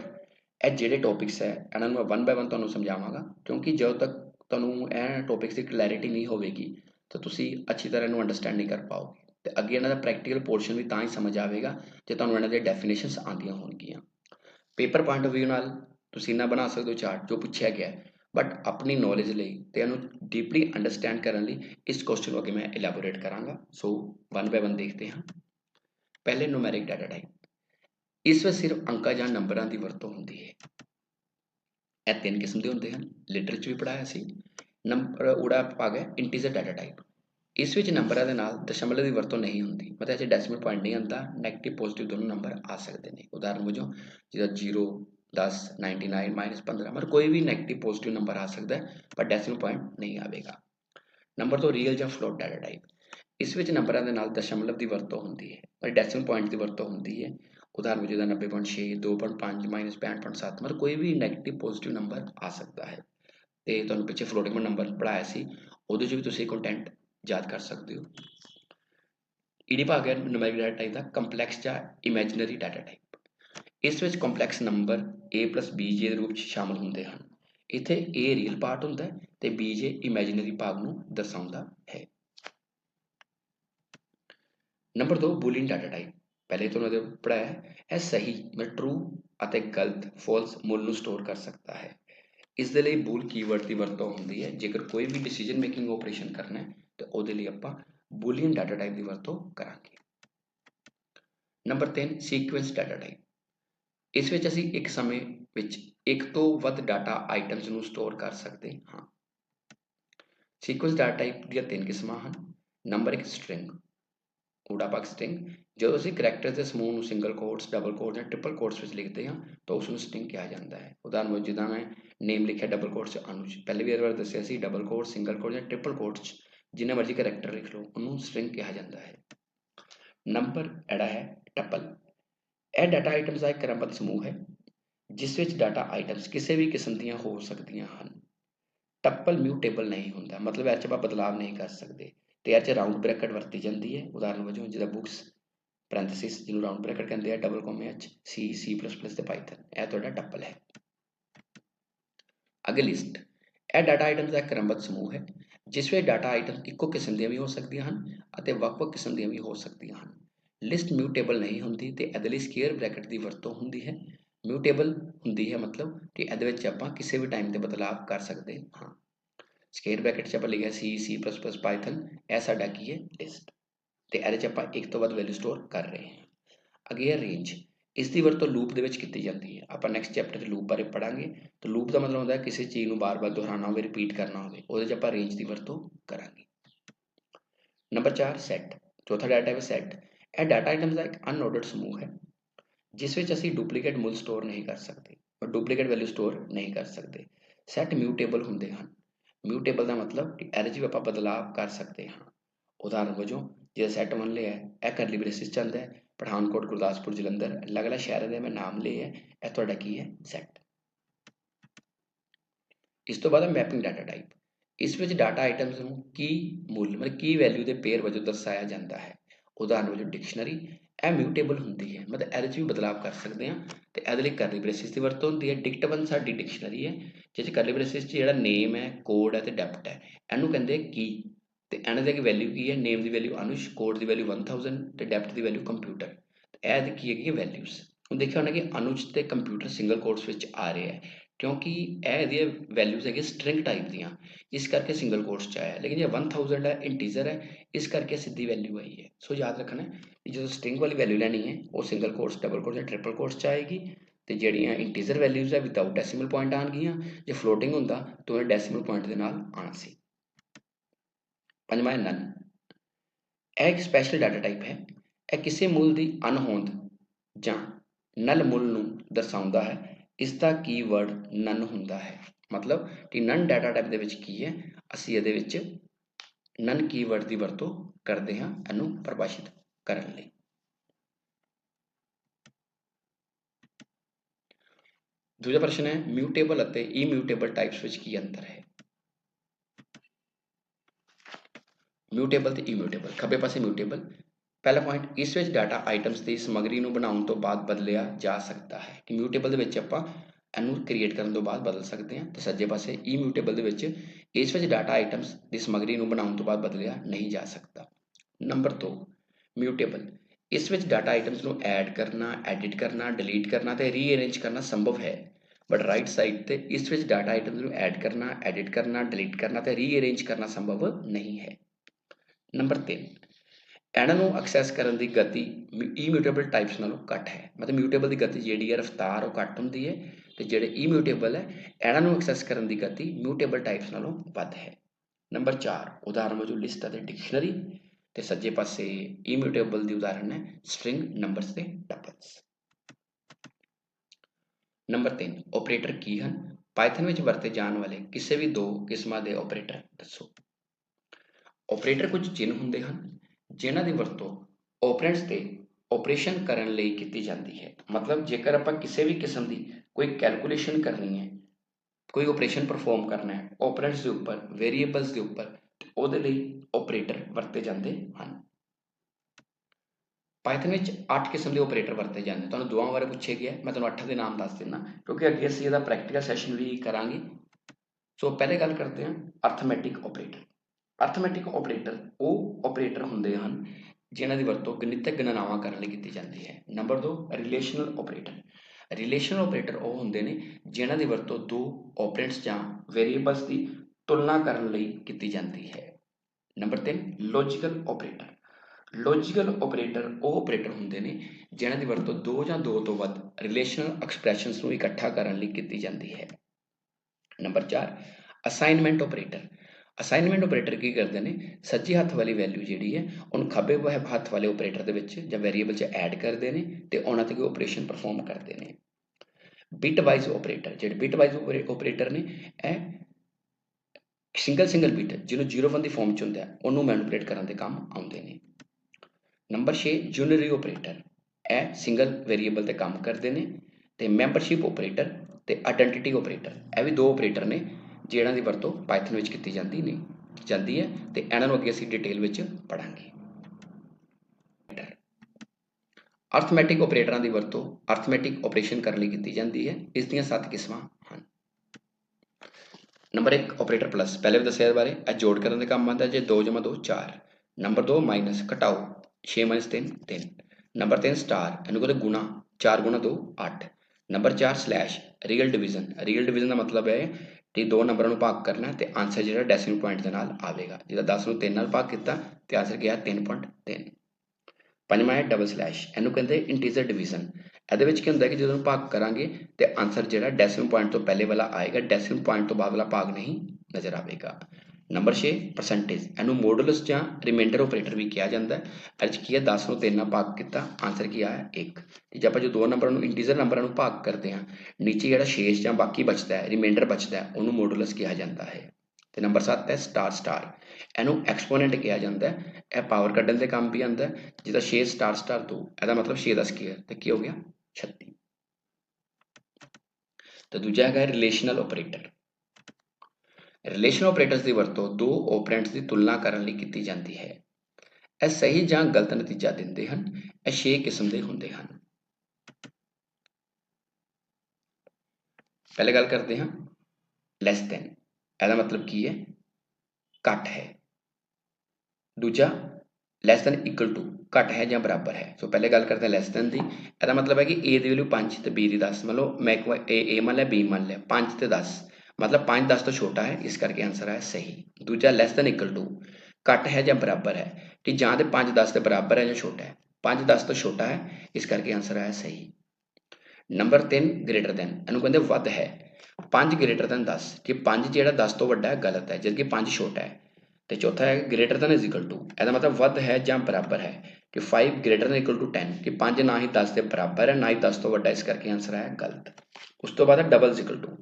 ਇਹ ਜਿਹੜੇ ਟੌਪਿਕਸ ਹੈ, ਇਹਨਾਂ ਨੂੰ ਮੈਂ ਵਨ ਬਾਏ ਵਨ ਤੁਹਾਨੂੰ ਸਮਝਾਵਾਂਗਾ, ਕਿਉਂਕਿ ਜਦੋਂ ਤੱਕ ਤੁਹਾਨੂੰ ਇਹ ਟੌਪਿਕਸ ਦੀ ਕਲੈਰਿਟੀ ਨਹੀਂ ਹੋਵੇਗੀ ਤਾਂ ਤੁਸੀਂ ਅੱਛੀ ਤਰ੍ਹਾਂ ਇਹਨੂੰ ਅੰਡਰਸਟੈਂਡ ਨਹੀਂ ਕਰ ਪਾਓਗੇ। ਤੇ ਅੱਗੇ ਇਹਨਾਂ ਦਾ ਪ੍ਰੈਕਟੀਕਲ ਪੋਰਸ਼ਨ ਵੀ ਤਾਂ ਹੀ ਸਮਝ ਆਵੇਗਾ, ਜੇ ਤੁਹਾਨੂੰ ਇਹਨਾਂ ਦੇ ਡੈਫੀਨੇਸ਼ਨਸ ਆਉਂਦੀਆਂ ਹੋਣਗੀਆਂ। ਪੇਪਰ ਪੁਆਇੰਟ ਆਫ View ਨਾਲ ਤੁਸੀਂ ਨਾ ਬਣਾ ਸਕਦੇ ਹੋ ਚਾਰਟ ਜੋ ਪੁੱਛਿਆ ਗਿਆ ਬਟ ਆਪਣੀ ਨੌਲੇਜ ਲਈ ਤੇ ਇਹਨੂੰ ਡੀਪਲੀ ਅੰਡਰਸਟੈਂਡ ਕਰਨ ਲਈ ਇਸ ਕੁਐਸਚਨ ਨੂੰ ਅੱਗੇ ਮੈਂ ਇਲੈਬੋਰੇਟ ਕਰਾਂਗਾ। ਸੋ ਵਨ ਬਾਏ ਵਨ ਦੇਖਦੇ ਹਾਂ। ਪਹਿਲੇ ਨੂਮੈਰਿਕ ਡਾਟਾ ਟਾਈਪ ਇਸ ਵਿੱਚ ਸਿਰਫ ਅੰਕਾਂ ਜਾਂ ਨੰਬਰਾਂ ਦੀ ਵਰਤੋਂ ਹੁੰਦੀ ਹੈ। ਇਹ ਤਿੰਨ ਕਿਸਮ ਦੇ ਹੁੰਦੇ ਹਨ। ਲਿਟਰ ਵੀ ਪੜਾਇਆ ਸੀ। ਨੰਬਰ ਉਹਦਾ ਭਾਗ ਗਿਆ ਇੰਟੀਜਰ ਡਾਟਾ ਟਾਈਪ। ਇਸ ਵਿੱਚ ਨੰਬਰਾਂ ਦੇ ਨਾਲ ਦਸ਼ਮਲਵ ਦੀ ਵਰਤੋਂ ਨਹੀਂ ਹੁੰਦੀ। ਮਤਲਬ ਇੱਥੇ ਡੈਸਿਮਲ ਪੁਆਇੰਟ ਨਹੀਂ ਹੁੰਦਾ 네ਗੇਟਿਵ ਪੋਜ਼ਿਟਿਵ ਦੋਨੋਂ ਨੰਬਰ ਆ ਸਕਦੇ ਨੇ। ਉਦਾਹਰਨ ਵਜੋਂ ਜਿਹਦਾ 0 10 99 15 ਮਤਲਬ ਕੋਈ ਵੀ 네ਗੇਟਿਵ ਪੋਜ਼ਿਟਿਵ ਨੰਬਰ ਆ ਸਕਦਾ ਹੈ, ਪਰ ਡੈਸਿਮਲ ਪੁਆਇੰਟ ਨਹੀਂ ਆਵੇਗਾ। ਨੰਬਰ ਤੋਂ ਰੀਅਲ ਜਾਂ ਫਲੋਟ ਡਾਟਾ ਟਾਈਪ ਇਸ ਵਿੱਚ ਨੰਬਰਾਂ ਦੇ ਨਾਲ ਦਸ਼ਮਲਵ ਦੀ ਵਰਤੋਂ ਹੁੰਦੀ ਹੈ। ਪਰ ਡੈਸੀਮਲ ਪੁਆਇੰਟ ਦੀ ਵਰਤੋਂ ਹੁੰਦੀ ਹੈ। ਉਦਾਹਰਨ ਵਜੋਂ 90.6 2.5 65.7 ਮਤਲਬ ਕੋਈ ਵੀ 네ਗੇਟਿਵ ਪੋਜ਼ਿਟਿਵ ਨੰਬਰ ਆ ਸਕਦਾ ਹੈ। ਤੇ ਤੁਹਾਨੂੰ ਪਿੱਛੇ ਫਲੋਟਿੰਗ ਨੰਬਰ ਪੜਾਇਆ ਸੀ, ਉਹਦੇ 'ਚ ਵੀ ਤੁਸੀਂ ਕੰਟੈਂਟ ਯਾਦ ਕਰ ਸਕਦੇ ਹੋ। ਈਡੀ ਭਾਗ ਹੈ ਨੂਮੈਰਿਕ ਡਾਟਾ ਟਾਈਪ ਦਾ ਕੰਪਲੈਕਸ ਜਾਂ ਇਮੇਜਿਨਰੀ ਡਾਟਾ ਟਾਈਪ ਇਸ ਵਿੱਚ ਕੰਪਲੈਕਸ ਨੰਬਰ a bj ਦੇ ਰੂਪ 'ਚ ਸ਼ਾਮਲ ਹੁੰਦੇ ਹਨ। ਇੱਥੇ a ਰੀਅਲ ਪਾਰਟ ਹੁੰਦਾ ਹੈ ਤੇ bj ਇਮੇਜਿਨਰੀ ਭਾਗ ਨੂੰ ਦਰਸਾਉਂਦਾ ਹੈ। ਨੰਬਰ 2 ਬੂਲੀਅਨ ਡਾਟਾ ਟਾਈਪ ਪਹਿਲੇ ਤੁਹਾਨੂੰ ਇਹਦੇ ਪੜਾਇਆ ਹੈ ਸਹੀ, ਮਤਲਬ ਟਰੂ ਅਤੇ ਗਲਤ ਫਾਲਸ ਮੁੱਲ ਨੂੰ ਸਟੋਰ ਕਰ ਸਕਦਾ ਹੈ। ਇਸ ਦੇ ਲਈ ਬੂਲ ਕੀਵਰਡ ਦੀ ਵਰਤੋਂ ਹੁੰਦੀ ਹੈ। ਜੇਕਰ ਕੋਈ ਵੀ ਡਿਸੀਜਨ ਮੇਕਿੰਗ ਆਪਰੇਸ਼ਨ ਕਰਨਾ ਹੈ, ਤੇ ਉਹਦੇ ਲਈ ਆਪਾਂ ਬੂਲੀਅਨ ਡਾਟਾ ਟਾਈਪ ਦੀ ਵਰਤੋਂ ਕਰਾਂਗੇ। ਨੰਬਰ 3 ਸੀਕੁਐਂਸ ਡਾਟਾ ਟਾਈਪ ਇਸ ਵਿੱਚ ਅਸੀਂ ਇੱਕ ਸਮੇਂ ਵਿੱਚ ਇੱਕ ਤੋਂ ਵੱਧ ਡਾਟਾ ਆਈਟਮਸ ਨੂੰ ਸਟੋਰ ਕਰ ਸਕਦੇ ਹਾਂ। ਸੀਕੁਐਂਸ ਡਾਟਾ ਟਾਈਪ ਦੀਆਂ ਤਿੰਨ ਕਿਸਮਾਂ ਹਨ। ਨੰਬਰ 1 ਸਟ੍ਰਿੰਗ ਊੜਾਪਕ ਸਟ੍ਰਿੰਗ ਜਦੋਂ ਅਸੀਂ ਕਰੈਕਟਰਸ ਦੇ ਸਮੂਹ ਨੂੰ ਸਿੰਗਲ ਕੋਟਸ ਡਬਲ ਕੋਟਸ ਜਾਂ ਟ੍ਰਿਪਲ ਕੋਟਸ ਵਿੱਚ ਲਿਖਦੇ ਹਾਂ, ਤਾਂ ਉਸ ਨੂੰ ਸਟ੍ਰਿੰਗ ਕਿਹਾ ਜਾਂਦਾ ਹੈ। ਉਦਾਹਰਨ ਵਜੋਂ ਜਿੱਦਾਂ ਮੈਂ ਨੇਮ ਲਿਖਿਆ ਡਬਲ ਕੋਟਸ ਚ, ਅਨੁਜ। ਪਹਿਲੇ ਵੀ ਵਾਰ ਦੱਸਿਆ ਸੀ ਡਬਲ ਕੋਟ ਸਿੰਗਲ ਕੋਟ ਜਾਂ ਟ੍ਰਿਪਲ ਕੋਟਸ ਜਿੰਨਾ ਮਰਜ਼ੀ ਕਰੈਕਟਰ ਲਿਖ ਲਓ, ਉਹਨੂੰ ਸਟ੍ਰਿੰਗ ਕਿਹਾ ਜਾਂਦਾ ਹੈ। ਨੰਬਰ ਐੜਾ ਹੈ ਟਪਲ ਇਹ ਡਾਟਾ ਆਈਟਮਸ ਦਾ ਇੱਕ ਕ੍ਰਮਬੱਧ ਸਮੂਹ ਹੈ, ਜਿਸ ਵਿੱਚ ਡਾਟਾ ਆਈਟਮਸ ਕਿਸੇ ਵੀ ਕਿਸਮ ਦੀਆਂ ਹੋ ਸਕਦੀਆਂ ਹਨ। ਟੱਪਲ ਮਿਊਟੇਬਲ ਨਹੀਂ ਹੁੰਦਾ, ਮਤਲਬ ਇਹ ਚ ਆਪਾਂ ਬਦਲਾਵ ਨਹੀਂ ਕਰ ਸਕਦੇ। ਤੇ ਇਹ ਚ ਰਾਉਂਡ ਬ੍ਰੈਕਟ ਵਰਤੀ ਜਾਂਦੀ ਹੈ। ਉਦਾਹਰਨ ਵਜੋਂ ਜਿਹਦਾ ਬੁక్స్ ਪੈਰੈਂਥੇਸਿਸ ਜਿਹਨੂੰ ਰਾਉਂਡ ਬ੍ਰੈਕਟ ਕਹਿੰਦੇ ਆ ਡਬਲ ਕੋਮੇ ਚ ਸੀ ਸੀ ਪਲੱਸ ਪਲੱਸ ਤੇ ਪਾਈਥਨ ਇਹ ਤੁਹਾਡਾ ਟੱਪਲ ਹੈ। ਅੱਗੇ ਲਿਸਟ ਇਹ ਡਾਟਾ ਆਈਟਮਸ ਦਾ ਕ੍ਰਮਬੱਧ ਸਮੂਹ ਹੈ, ਜਿਸ ਵਿੱਚ ਡਾਟਾ ਆਈਟਮ ਇੱਕੋ ਕਿਸਮ ਦੀਆਂ ਵੀ ਹੋ ਸਕਦੀਆਂ ਹਨ ਅਤੇ ਵੱਖ-ਵੱਖ ਕਿਸਮ ਦੀਆਂ ਵੀ ਹੋ ਸਕਦੀਆਂ ਹਨ। ਲਿਸਟ ਮਿਊਟੇਬਲ ਨਹੀਂ ਹੁੰਦੀ ਤੇ ਇਹਦੇ ਲਈ ਸਕੁਅਰ ਬ੍ਰੈਕਟ ਦੀ ਵਰਤੋਂ ਹੁੰਦੀ ਹੈ। ਮਿਊਟੇਬਲ ਹੁੰਦੀ ਹੈ ਮਤਲਬ ਕਿ ਇਹਦੇ ਵਿੱਚ ਆਪਾਂ ਕਿਸੇ ਵੀ ਟਾਈਮ ਤੇ ਬਦਲਾਅ ਕਰ ਸਕਦੇ ਹਾਂ। ਸਕੁਅਰ ਬ੍ਰੈਕਟ 'ਚ ਆਪਾਂ ਲਿਖਿਆ ਸੀ ਸੀ ਪਲੱਸ ਪਲੱਸ ਪਾਈਥਨ ਇਹ ਸਾਡਾ ਕੀ ਹੈ? ਲਿਸਟ ਤੇ ਇਹਦੇ 'ਚ ਆਪਾਂ ਇੱਕ ਤੋਂ ਵੱਧ ਵੈਲਿਊ ਸਟੋਰ ਕਰ ਰਹੇ ਹਾਂ। ਅੱਗੇ ਰੇਂਜ ਇਸ ਦੀ ਵਰਤੋਂ ਲੂਪ ਦੇ ਵਿੱਚ ਕੀਤੀ ਜਾਂਦੀ ਹੈ। ਆਪਾਂ ਨੈਕਸਟ ਚੈਪਟਰ 'ਚ ਲੂਪ ਬਾਰੇ ਪੜਾਂਗੇ ਤਾਂ ਲੂਪ ਦਾ ਮਤਲਬ ਹੁੰਦਾ ਹੈ ਕਿਸੇ ਚੀਜ਼ ਨੂੰ ਬਾਰ-ਬਾਰ ਦੁਹਰਾਉਣਾ ਹੋਵੇ ਰਿਪੀਟ ਕਰਨਾ ਹੋਵੇ। ਉਹਦੇ 'ਚ ਆਪਾਂ ਰੇਂਜ ਦੀ ਵਰਤੋਂ ਕਰਾਂਗੇ। ਨੰਬਰ 4 ਸੈੱਟ ਚੌਥਾ ਡਾਟਾ ਹੈ ਸੈੱਟ ਇਹ ਡਾਟਾ ਆਈਟਮਸ ਦਾ ਇੱਕ ਅਨਆਰਡਰਡ ਸਮੂਹ ਹੈ, ਜਿਸ ਵਿੱਚ ਅਸੀਂ ਡੁਪਲੀਕੇਟ ਮੁੱਲ ਸਟੋਰ ਨਹੀਂ ਕਰ ਸਕਦੇ ਔਰ ਡੁਪਲੀਕੇਟ ਵੈਲਿਊ ਸਟੋਰ ਨਹੀਂ ਕਰ ਸਕਦੇ। ਸੈੱਟ ਮਿਊਟੇਬਲ ਹੁੰਦੇ ਹਨ। ਮਿਊਟੇਬਲ ਦਾ ਮਤਲਬ ਕਿ ਇਹਦੇ 'ਚ ਆਪਾਂ ਬਦਲਾਅ ਕਰ ਸਕਦੇ ਹਾਂ। ਉਦਾਹਰਨ ਵਜੋਂ ਜੇ ਸੈੱਟ ਮੰਨ ਲਿਆ ਇਹ ਕਰਲੀ ਬ੍ਰੇਸਿਸ ਚੱਲਦਾ ਹੈ। ਪਠਾਨਕੋਟ, ਗੁਰਦਾਸਪੁਰ, ਜਲੰਧਰ ਅਲੱਗ-ਅਲੱਗ ਸ਼ਹਿਰਾਂ ਦੇ ਮੈਂ ਨਾਮ ਲਏ ਹੈ ਇਹ ਤੁਹਾਡਾ ਕੀ ਹੈ? ਸੈੱਟ ਇਸ ਤੋਂ ਬਾਅਦ ਮੈਪਿੰਗ ਡਾਟਾ ਟਾਈਪ ਇਸ ਵਿੱਚ ਡਾਟਾ ਆਈਟਮਸ ਨੂੰ ਕੀ ਮੁੱਲ, ਮਤਲਬ ਕੀ ਵੈਲਿਊ ਦੇ ਪੇਅਰ ਵਜੋਂ ਦਰਸਾਇਆ ਜਾਂਦਾ ਹੈ? ਉਦਾਹਰਨ ਵਜੋਂ ਡਿਕਸ਼ਨਰੀ ਇਹ ਮਿਊਟੇਬਲ ਹੁੰਦੀ ਹੈ, ਮਤਲਬ ਇਹਦੇ 'ਚ ਵੀ ਬਦਲਾਅ ਕਰ ਸਕਦੇ ਹਾਂ, ਤੇ ਇਹਦੇ ਲਈ ਕਰਲੀ ਬ੍ਰੇਸਿਸ ਦੀ ਵਰਤੋਂ ਹੁੰਦੀ ਹੈ। ਡਿਕਟਵਨ ਸਾਡੀ ਡਿਕਸ਼ਨਰੀ ਹੈ ਜਿਸ 'ਚ ਕਰਲੀ ਬ੍ਰੇਸਿਸ 'ਚ ਜਿਹੜਾ ਨੇਮ ਹੈ ਕੋਡ ਹੈ ਤੇ ਡੈਪਟ ਹੈ, ਇਹਨੂੰ ਕਹਿੰਦੇ ਕੀ ਤੇ ਇਹਨਾਂ ਦੀ ਵੈਲਿਊ ਕੀ ਹੈ? ਨੇਮ ਦੀ ਵੈਲਿਊ ਅਨੁਸ਼ ਕੋਡ ਦੀ ਵੈਲਿਊ 1000 ਤੇ ਡੈਪਥ ਦੀ ਵੈਲਿਊ ਕੰਪਿਊਟਰ ਇਹ ਦੀ ਕੀ ਹੈਗੀ ਹੈ ਵੈਲਿਊਜ਼ ਹੁਣ ਦੇਖਿਆ ਹੋਣਾ ਕਿ ਅਨੁਜ ਤੇ ਕੰਪਿਊਟਰ ਸਿੰਗਲ ਕੋਟਸ ਵਿੱਚ ਆ ਰਿਹਾ ਹੈ। ਕਿਉਂਕਿ ਇਹ ਇਹਦੀਆਂ ਵੈਲਿਊਜ਼ ਹੈਗੇ ਸਟ੍ਰਿੰਗ ਟਾਈਪ ਦੀਆਂ। ਇਸ ਕਰਕੇ ਸਿੰਗਲ ਕੋਟਸ ਚ ਆਇਆ ਲੇਕਿਨ ਜੇ 1000 ਹੈ ਇੰਟੀਜਰ ਹੈ, ਇਸ ਕਰਕੇ ਸਿੱਧੀ ਵੈਲਿਊ ਆਈ ਹੈ। ਸੋ ਯਾਦ ਰੱਖਣਾ ਕਿ ਜਦੋਂ ਸਟ੍ਰਿੰਗ ਵਾਲੀ ਵੈਲਿਊ ਲੈਣੀ ਹੈ, ਉਹ ਸਿੰਗਲ ਕੋਟਸ ਡਬਲ ਕੋਟਸ ਜਾਂ ਟ੍ਰਿਪਲ ਕੋਟਸ ਚ ਆਏਗੀ। ਤੇ ਜਿਹੜੀਆਂ ਇੰਟੀਜਰ ਵੈਲਿਊਜ਼ ਹੈ ਵਿਦਆਊਟ ਡੈਸੀਮਲ ਪੁਆਇੰਟ ਆਣਗੀਆਂ ਜੇ ਫਲੋਟਿੰਗ ਹੁੰਦਾ, ਤਾਂ ਇਹ ਡੈਸੀਮਲ ਪੁਆਇੰਟ ਦੇ ਨਾਲ ਆਣਾ ਸੀ। ਪੰਜਵਾਂ ਹੈ ਨਨ। ਇਹ ਇੱਕ ਸਪੈਸ਼ਲ ਡਾਟਾ ਟਾਈਪ ਹੈ। ਇਹ ਕਿਸੇ ਮੁੱਲ ਦੀ ਅਨਹੋਂਦ ਜਾਂ ਨਲ ਮੁੱਲ ਨੂੰ ਦਰਸਾਉਂਦਾ ਹੈ। ਇਸ ਦਾ ਕੀਵਰਡ ਨਨ ਹੁੰਦਾ ਹੈ। ਮਤਲਬ ਕਿ ਨਨ ਡਾਟਾ ਟਾਈਪ ਦੇ ਵਿੱਚ ਕੀ ਹੈ? ਅਸੀਂ ਇਹਦੇ ਵਿੱਚ ਨਨ ਕੀਵਰਡ ਦੀ ਵਰਤੋਂ ਕਰਦੇ ਹਾਂ ਇਹਨੂੰ ਪਰਿਭਾਸ਼ਿਤ ਕਰਨ ਲਈ। ਦੂਜਾ ਪ੍ਰਸ਼ਨ ਹੈ ਮਿਊਟੇਬਲ ਅਤੇ ਇਮਿਊਟੇਬਲ ਟਾਈਪਸ ਵਿੱਚ ਕੀ ਅੰਤਰ ਹੈ? ਮਿਊਟੇਬਲ ਤੇ ਇਮਿਊਟੇਬਲ ਖੱਬੇ ਪਾਸੇ ਮਿਊਟੇਬਲ ਪਹਿਲਾ ਪੁਆਇੰਟ ਇਸ ਵਿੱਚ ਡਾਟਾ ਆਈਟਮਸ ਦੀ ਸਮੱਗਰੀ ਨੂੰ ਬਣਾਉਣ ਤੋਂ ਬਾਅਦ ਬਦਲਿਆ ਜਾ ਸਕਦਾ ਹੈ। ਕਿ ਮਿਊਟੇਬਲ ਦੇ ਵਿੱਚ ਆਪਾਂ ਇਹਨੂੰ ਕ੍ਰੀਏਟ ਕਰਨ ਤੋਂ ਬਾਅਦ ਬਦਲ ਸਕਦੇ ਹਾਂ। ਤੇ ਸੱਜੇ ਪਾਸੇ ਇਮਿਊਟੇਬਲ ਦੇ ਵਿੱਚ ਇਸ ਵਿੱਚ ਡਾਟਾ ਆਈਟਮਸ ਦੀ ਸਮੱਗਰੀ ਨੂੰ ਬਣਾਉਣ ਤੋਂ ਬਾਅਦ ਬਦਲਿਆ ਨਹੀਂ ਜਾ ਸਕਦਾ। ਨੰਬਰ 2 ਮਿਊਟੇਬਲ ਇਸ ਵਿੱਚ ਡਾਟਾ ਆਈਟਮਸ ਨੂੰ ਐਡ ਕਰਨਾ ਐਡਿਟ ਕਰਨਾ ਡਿਲੀਟ ਕਰਨਾ ਤੇ ਰੀਅਰੇਂਜ ਕਰਨਾ ਸੰਭਵ ਹੈ। ਬਟ ਰਾਈਟ ਸਾਈਡ ਤੇ ਇਸ ਵਿੱਚ ਡਾਟਾ ਆਈਟਮਸ ਨੂੰ ਐਡ ਕਰਨਾ ਐਡਿਟ ਕਰਨਾ ਡਿਲੀਟ ਕਰਨਾ ਤੇ ਰੀਅਰੇਂਜ ਕਰਨਾ ਸੰਭਵ ਨਹੀਂ ਹੈ। ਨੰਬਰ 3 ਇਹਨਾਂ ਨੂੰ ਐਕਸੈਸ ਕਰਨ ਦੀ ਗਤੀ ਇਮਿਊਟੇਬਲ ਟਾਈਪਸ ਨਾਲੋਂ ਘੱਟ ਹੈ। ਮਤਲਬ ਮਿਊਟੇਬਲ ਦੀ ਗਤੀ ਜਿਹੜੀ ਹੈ, ਰਫ਼ਤਾਰ ਉਹ ਘੱਟ ਹੁੰਦੀ ਹੈ ਤੇ ਜਿਹੜੇ ਇਮਿਊਟੇਬਲ ਹੈ, ਇਹਨਾਂ ਨੂੰ ਐਕਸੈਸ ਕਰਨ ਦੀ ਗਤੀ ਮਿਊਟੇਬਲ ਟਾਈਪਸ ਨਾਲੋਂ ਵੱਧ ਹੈ। ਨੰਬਰ 4 ਉਦਾਹਰਨ ਵਜੋਂ ਲਿਸਟ ਅਤੇ ਡਿਕਸ਼ਨਰੀ ਤੇ ਸੱਜੇ ਪਾਸੇ ਇਮਿਊਟੇਬਲ ਦੀ ਉਦਾਹਰਨ ਹੈ ਸਟ੍ਰਿੰਗ ਨੰਬਰਸ ਤੇ ਟਪਲਸ ਨੰਬਰ 3 ਆਪਰੇਟਰ ਕੀ ਹਨ? ਪਾਈਥਨ ਵਿੱਚ ਵਰਤੇ ਜਾਣ ਵਾਲੇ ਕਿਸੇ ਵੀ ਦੋ ਕਿਸਮਾਂ ਦੇ ਆਪਰੇਟਰ ਦੱਸੋ। ਆਪਰੇਟਰ ਕੁਝ ਚਿੰਨ੍ਹ ਹੁੰਦੇ ਹਨ, ਜਿਨ੍ਹਾਂ ਦੀ ਵਰਤੋਂ ਆਪਰੈਂਡਸ ਤੇ ਆਪਰੇਸ਼ਨ ਕਰਨ ਲਈ ਕੀਤੀ ਜਾਂਦੀ ਹੈ। ਮਤਲਬ ਜੇਕਰ ਆਪਾਂ ਕਿਸੇ ਵੀ ਕਿਸਮ ਦੀ ਕੋਈ ਕੈਲਕੂਲੇਸ਼ਨ ਕਰਨੀ ਹੈ, ਕੋਈ ਆਪਰੇਸ਼ਨ ਪਰਫਾਰਮ ਕਰਨਾ ਹੈ ਆਪਰੈਂਡਸ ਦੇ ਉੱਪਰ, ਵੇਰੀਏਬਲਸ ਦੇ ਉੱਪਰ ਉਹਦੇ ਲਈ ਆਪਰੇਟਰ ਵਰਤੇ ਜਾਂਦੇ ਹਨ। ਪਾਈਥਨ ਵਿੱਚ 8 ਕਿਸਮ ਦੇ ਆਪਰੇਟਰ ਵਰਤੇ ਜਾਂਦੇ ਤੁਹਾਨੂੰ ਦੋਵਾਂ ਬਾਰੇ ਪੁੱਛਿਆ ਗਿਆ ਮੈਂ ਤੁਹਾਨੂੰ 8 ਦੇ ਨਾਮ ਦੱਸ ਦਿੰਦਾ, ਕਿਉਂਕਿ ਅੱਗੇ ਅਸੀਂ ਇਹਦਾ ਪ੍ਰੈਕਟੀਕਲ ਸੈਸ਼ਨ ਵੀ ਕਰਾਂਗੇ। ਸੋ ਪਹਿਲੇ ਗੱਲ ਕਰਦੇ ਹਾਂ ਅਰਥਮੈਟਿਕ ਆਪਰੇਟਰ ਅਰਥਮੈਟਿਕ ਆਪਰੇਟਰ, ਉਹ ਆਪਰੇਟਰ ਹੁੰਦੇ ਹਨ ਜਿਨ੍ਹਾਂ ਦੀ ਵਰਤੋਂ ਗਣਿਤਕ ਗਣਨਾਵਾਂ ਕਰਨ ਲਈ ਕੀਤੀ ਜਾਂਦੀ ਹੈ। Number 2 relational operator relational operator ਉਹ ਹੁੰਦੇ ਨੇ ਜਿਨ੍ਹਾਂ ਦੀ ਵਰਤੋਂ ਦੋ ਆਪਰੈਂਟਸ ਜਾਂ ਵੇਰੀਏਬਲਸ ਦੀ ਤੁਲਨਾ ਕਰਨ ਲਈ ਕੀਤੀ ਜਾਂਦੀ ਹੈ। Number 3 logical operator logical operator ਉਹ ਆਪਰੇਟਰ ਹੁੰਦੇ ਨੇ ਜਿਨ੍ਹਾਂ ਦੀ ਵਰਤੋਂ ਦੋ ਜਾਂ ਦੋ ਤੋਂ ਵੱਧ ਰਿਲੇਸ਼ਨਲ ਐਕਸਪ੍ਰੈਸ਼ਨਸ ਨੂੰ ਇਕੱਠਾ ਕਰਨ ਲਈ ਕੀਤੀ ਜਾਂਦੀ ਹੈ। Number 4 assignment operator assignment operator ਕੀ ਕਰਦੇ ਨੇ? ਸੱਜੇ ਹੱਥ ਵਾਲੀ ਵੈਲਿਊ ਜਿਹੜੀ ਹੈ, ਉਹਨੂੰ ਖੱਬੇ ਹੱਥ ਵਾਲੇ ਆਪਰੇਟਰ ਦੇ ਵਿੱਚ ਜਾਂ ਵੇਰੀਏਬਲ 'ਚ ਐਡ ਕਰਦੇ ਨੇ ਤੇ ਉਹਨਾਂ ਤੇ ਕੋਈ ਆਪਰੇਸ਼ਨ ਪਰਫਾਰਮ ਕਰਦੇ ਨੇ। ਬਿਟ ਵਾਈਜ਼ ਆਪਰੇਟਰ ਜਿਹੜੇ ਬਿਟ ਵਾਈਜ਼ ਆਪਰੇਟਰ ਨੇ, ਇਹ ਸਿੰਗਲ ਸਿੰਗਲ ਬਿਟ ਜਿਹਨੂੰ 01 ਦੀ ਫਾਰਮ 'ਚ ਹੁੰਦਾ ਉਹਨੂੰ ਮੈਨੀਪੂਲੇਟ ਕਰਨ ਦੇ ਕੰਮ ਆਉਂਦੇ ਨੇ। ਨੰਬਰ 6 ਯੂਨਰੀ ਆਪਰੇਟਰ ਇਹ ਸਿੰਗਲ ਵੇਰੀਏਬਲ ਤੇ ਕੰਮ ਕਰਦੇ ਨੇ ਤੇ ਮੈਂਬਰਸ਼ਿਪ ਆਪਰੇਟਰ ਤੇ ਆਇਡੈਂਟੀਟੀ ਆਪਰੇਟਰ ਇਹ ਵੀ ਦੋ ਆਪਰੇਟਰ ਨੇ ਜਿਹਨਾਂ ਦੀ ਵਰਤੋਂ ਪਾਈਥਨ ਵਿੱਚ ਕੀਤੀ ਜਾਂਦੀ ਨਹੀਂ, ਜਾਂਦੀ ਹੈ ਤੇ ਇਹਨਾਂ ਨੂੰ ਅੱਗੇ ਅਸੀਂ ਡਿਟੇਲ ਵਿੱਚ ਪੜਾਂਗੇ ਅਰਥਮੈਟਿਕ ਆਪਰੇਟਰਾਂ ਦੀ ਵਰਤੋਂ ਅਰਥਮੈਟਿਕ ਆਪਰੇਸ਼ਨ ਕਰਨ ਲਈ ਕੀਤੀ ਜਾਂਦੀ ਹੈ, ਇਸ ਦੀਆਂ ਸੱਤ ਕਿਸਮਾਂ ਹਨ। ਨੰਬਰ 1 ਆਪਰੇਟਰ ਪਲੱਸ ਪਹਿਲੇ ਵੀ ਦੱਸਿਆ ਬਾਰੇ, ਇਹ ਜੋੜ ਕਰਨ ਦੇ ਕੰਮ ਆਉਂਦਾ, ਜੇ 2 2 4 ਨੰਬਰ 2 ਮਾਈਨਸ ਘਟਾਓ 6 3 3 ਨੰਬਰ 3 ਸਟਾਰ ਇਹਨੂੰ ਕਹਿੰਦੇ ਗੁਣਾ 4 2 8 number 4 slash real division real division ਦਾ ਮਤਲਬ ਹੈ ਕਿ ਦੋ ਨੰਬਰਾਂ ਨੂੰ ਭਾਗ ਕਰਨਾ ਤੇ ਆਨਸਰ ਜਿਹੜਾ ਡੈਸੀਮਲ ਪੁਆਇੰਟ ਦੇ ਨਾਲ ਆਵੇਗਾ। ਜਿਹਦਾ 10 ਨੂੰ 3 ਨਾਲ ਭਾਗ ਕੀਤਾ ਤੇ ਆਨਸਰ ਗਿਆ 3.3 ਪੰਜਵਾਂ ਹੈ ਡਬਲ ਸਲੈਸ਼ ਇਹਨੂੰ ਕਹਿੰਦੇ ਇੰਟੀਜਰ ਡਿਵੀਜ਼ਨ ਇਹਦੇ ਵਿੱਚ ਕੀ ਹੁੰਦਾ ਕਿ ਜਦੋਂ ਭਾਗ ਕਰਾਂਗੇ ਤੇ ਆਨਸਰ ਜਿਹੜਾ ਡੈਸੀਮਲ ਪੁਆਇੰਟ ਤੋਂ ਪਹਿਲੇ ਵਾਲਾ ਆਏਗਾ ਡੈਸੀਮਲ ਪੁਆਇੰਟ ਤੋਂ ਬਾਅਦ ਵਾਲਾ ਭਾਗ ਨਹੀਂ ਨਜ਼ਰ ਆਵੇਗਾ। ਨੰਬਰ 6 ਪਰਸੈਂਟੇਜ ਇਹਨੂੰ ਮੋਡੂਲਸ ਜਾਂ ਰਿਮਾਈਂਡਰ ਆਪਰੇਟਰ ਵੀ ਕਿਹਾ ਜਾਂਦਾ ਹੈ। ਅਰਜ ਕੀ ਹੈ? 10 ਨੂੰ 3 ਨਾਲ ਭਾਗ ਕੀਤਾ। ਆਨਸਰ ਕੀ ਆਇਆ? 1 ਜੇ ਆਪਾਂ ਜੋ ਦੋ ਨੰਬਰਾਂ ਨੂੰ ਇੰਟੀਜਰ ਨੰਬਰਾਂ ਨੂੰ ਭਾਗ ਕਰਦੇ ਹਾਂ, ਨੀਚੇ ਜਿਹੜਾ ਸ਼ੇਸ਼ ਜਾਂ ਬਾਕੀ ਬਚਦਾ ਹੈ ਰਿਮਾਈਂਡਰ ਬਚਦਾ ਹੈ, ਉਹਨੂੰ ਮੋਡੂਲਸ ਕਿਹਾ ਜਾਂਦਾ ਹੈ। ਤੇ ਨੰਬਰ 7 ਹੈ ਸਟਾਰ ਸਟਾਰ ਇਹਨੂੰ ਐਕਸਪੋਨੈਂਟ ਕਿਹਾ ਜਾਂਦਾ ਹੈ। ਇਹ ਪਾਵਰ ਕੱਢਣ ਦੇ ਕੰਮ ਵੀ ਆਉਂਦਾ ਹੈ। ਜਿਹਦਾ 6 ਸਟਾਰ ਸਟਾਰ 2 ਇਹਦਾ ਮਤਲਬ 6 ਦਾ ਸਕੁਅਰ ਤੇ ਕੀ ਹੋ ਗਿਆ? 36 ਤੇ ਦੂਜਾ ਹੈਗਾ ਰਿਲੇਸ਼ਨਲ ਆਪਰੇਟਰ ਰਿਲੇਸ਼ਨ ਆਪਰੇਟਰਸ ਦੀ ਵਰਤੋਂ ਦੋ ਆਪਰੈਂਟਸ ਦੀ ਤੁਲਨਾ ਕਰਨ ਲਈ ਕੀਤੀ ਜਾਂਦੀ ਹੈ। ਇਹ ਸਹੀ ਜਾਂ ਗਲਤ ਨਤੀਜਾ ਦਿੰਦੇ ਹਨ, ਇਹ 6 ਕਿਸਮ ਦੇ ਹੁੰਦੇ ਹਨ। ਪਹਿਲੇ ਗੱਲ ਕਰਦੇ ਹਾਂ। ਲੈਸ ਦੈਨ ਇਹਦਾ ਮਤਲਬ ਕੀ ਹੈ? ਘੱਟ ਹੈ। ਦੂਜਾ ਲੈਸ ਦੈਨ ਇਕੁਅਲ ਟੂ ਘੱਟ ਹੈ ਜਾਂ ਬਰਾਬਰ ਹੈ। ਸੋ ਪਹਿਲੇ ਗੱਲ ਕਰਦੇ ਹਾਂ ਲੈਸ ਦੈਨ ਦੀ। ਇਹਦਾ ਮਤਲਬ ਹੈ ਕਿ a ਦੀ ਵੈਲਿਊ 5 ਤੇ b ਦੀ 10 ਮੰਨ ਲਓ। ਮੈਂ ਇੱਕ ਵਾਰ a a ਮੰਨ ਲਿਆ, b ਮੰਨ ਲਿਆ 5 ਤੇ 10 ਮਤਲਬ 5 10 ਤੋਂ ਛੋਟਾ ਹੈ, ਇਸ ਕਰਕੇ ਆਨਸਰ ਹੈ ਸਹੀ। ਦੂਜਾ ਲੈਸ ਦੈਨ ਇਕੁਅਲ ਟੂ ਘੱਟ ਹੈ ਜਾਂ ਬਰਾਬਰ ਹੈ, ਕਿ ਜਾਂ ਤੇ 5 10 ਦੇ ਬਰਾਬਰ ਹੈ ਜਾਂ ਛੋਟਾ ਹੈ। 5 10 ਤੋਂ ਛੋਟਾ ਹੈ, ਇਸ ਕਰਕੇ ਆਨਸਰ ਆਇਆ ਸਹੀ। ਨੰਬਰ 3 ਗ੍ਰੇਟਰ ਦੈਨ ਇਹਨੂੰ ਕਹਿੰਦੇ ਵੱਧ ਹੈ। 5 ਗ੍ਰੇਟਰ ਦੈਨ 10 ਕਿ 5 ਜਿਹੜਾ 10 ਤੋਂ ਵੱਡਾ ਹੈ, ਗਲਤ ਹੈ, ਜਦਕਿ 5 ਛੋਟਾ ਹੈ। ਤੇ ਚੌਥਾ ਹੈ greater than is equal to ਇਹਦਾ ਮਤਲਬ ਵੱਧ ਹੈ ਜਾਂ ਬਰਾਬਰ ਹੈ ਕਿ 5 ਗ੍ਰੇਟਰ ਦੈਨ ਇਕੁਅਲ ਟੂ 10 ਕਿ 5 ਨਾ ਹੀ 10 ਦੇ ਬਰਾਬਰ ਹੈ, ਨਾ ਹੀ 10 ਤੋਂ ਵੱਡਾ ਇਸ ਕਰਕੇ ਆਨਸਰ ਹੈ ਗਲਤ। ਉਸ ਤੋਂ ਬਾਅਦ ਹੈ ਡਬਲ ਇਜ਼ ਇਕੁਅਲ ਟੂ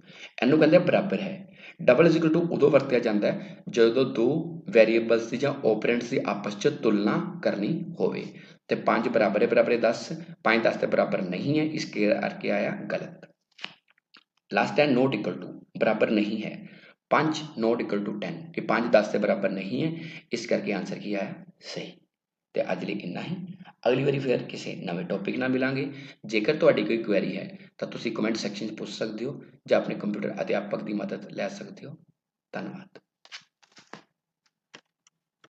ਇਹਨੂੰ ਕਹਿੰਦੇ ਬਰਾਬਰ ਹੈ। ਡਬਲ ਇਜ਼ ਇਕੁਅਲ ਟੂ ਉਦੋਂ ਵਰਤਿਆ ਜਾਂਦਾ ਹੈ ਜਦੋਂ ਦੋ ਵੇਰੀਏਬਲਸ ਦੀ ਜਾਂ ਆਪਰੈਂਟਸ ਦੀ ਆਪਸ ਵਿੱਚ ਤੁਲਨਾ ਕਰਨੀ ਹੋਵੇ। ਤੇ 5 ਬਰਾਬਰ ਹੈ ਬਰਾਬਰ ਹੈ 10 5 10 ਦੇ ਬਰਾਬਰ ਨਹੀਂ ਹੈ। ਇਸ ਕਰਕੇ ਆਇਆ ਗਲਤ। ਲਾਸਟ ਹੈ ਨੋਟ ਇਕੁਅਲ ਟੂ ਬਰਾਬਰ ਨਹੀਂ ਹੈ। 5 ਨੋਟ ਇਕੁਅਲ ਟੂ 10 ਕਿ 5 10 ਦੇ ਬਰਾਬਰ ਨਹੀਂ ਹੈ ਇਸ ਕਰਕੇ ਆਨਸਰ ਕੀ ਆਇਆ ਸਹੀ ਤੇ ਅੱਜ ਲਈ ਇੰਨਾ ਹੀ ਅਗਲੀ ਵਾਰੀ ਫਿਰ ਕਿਸੇ ਨਵੇਂ ਟੌਪਿਕ ਨਾਲ ਮਿਲਾਂਗੇ ਜੇਕਰ ਤੁਹਾਡੀ ਕੋਈ ਕੁਐਰੀ ਹੈ ਤਾਂ ਤੁਸੀਂ ਕਮੈਂਟ ਸੈਕਸ਼ਨ 'ਚ ਪੁੱਛ ਸਕਦੇ ਹੋ ਜਾਂ ਆਪਣੇ ਕੰਪਿਊਟਰ ਅਧਿਆਪਕ ਦੀ ਮਦਦ ਲੈ ਸਕਦੇ ਹੋ ਧੰਨਵਾਦ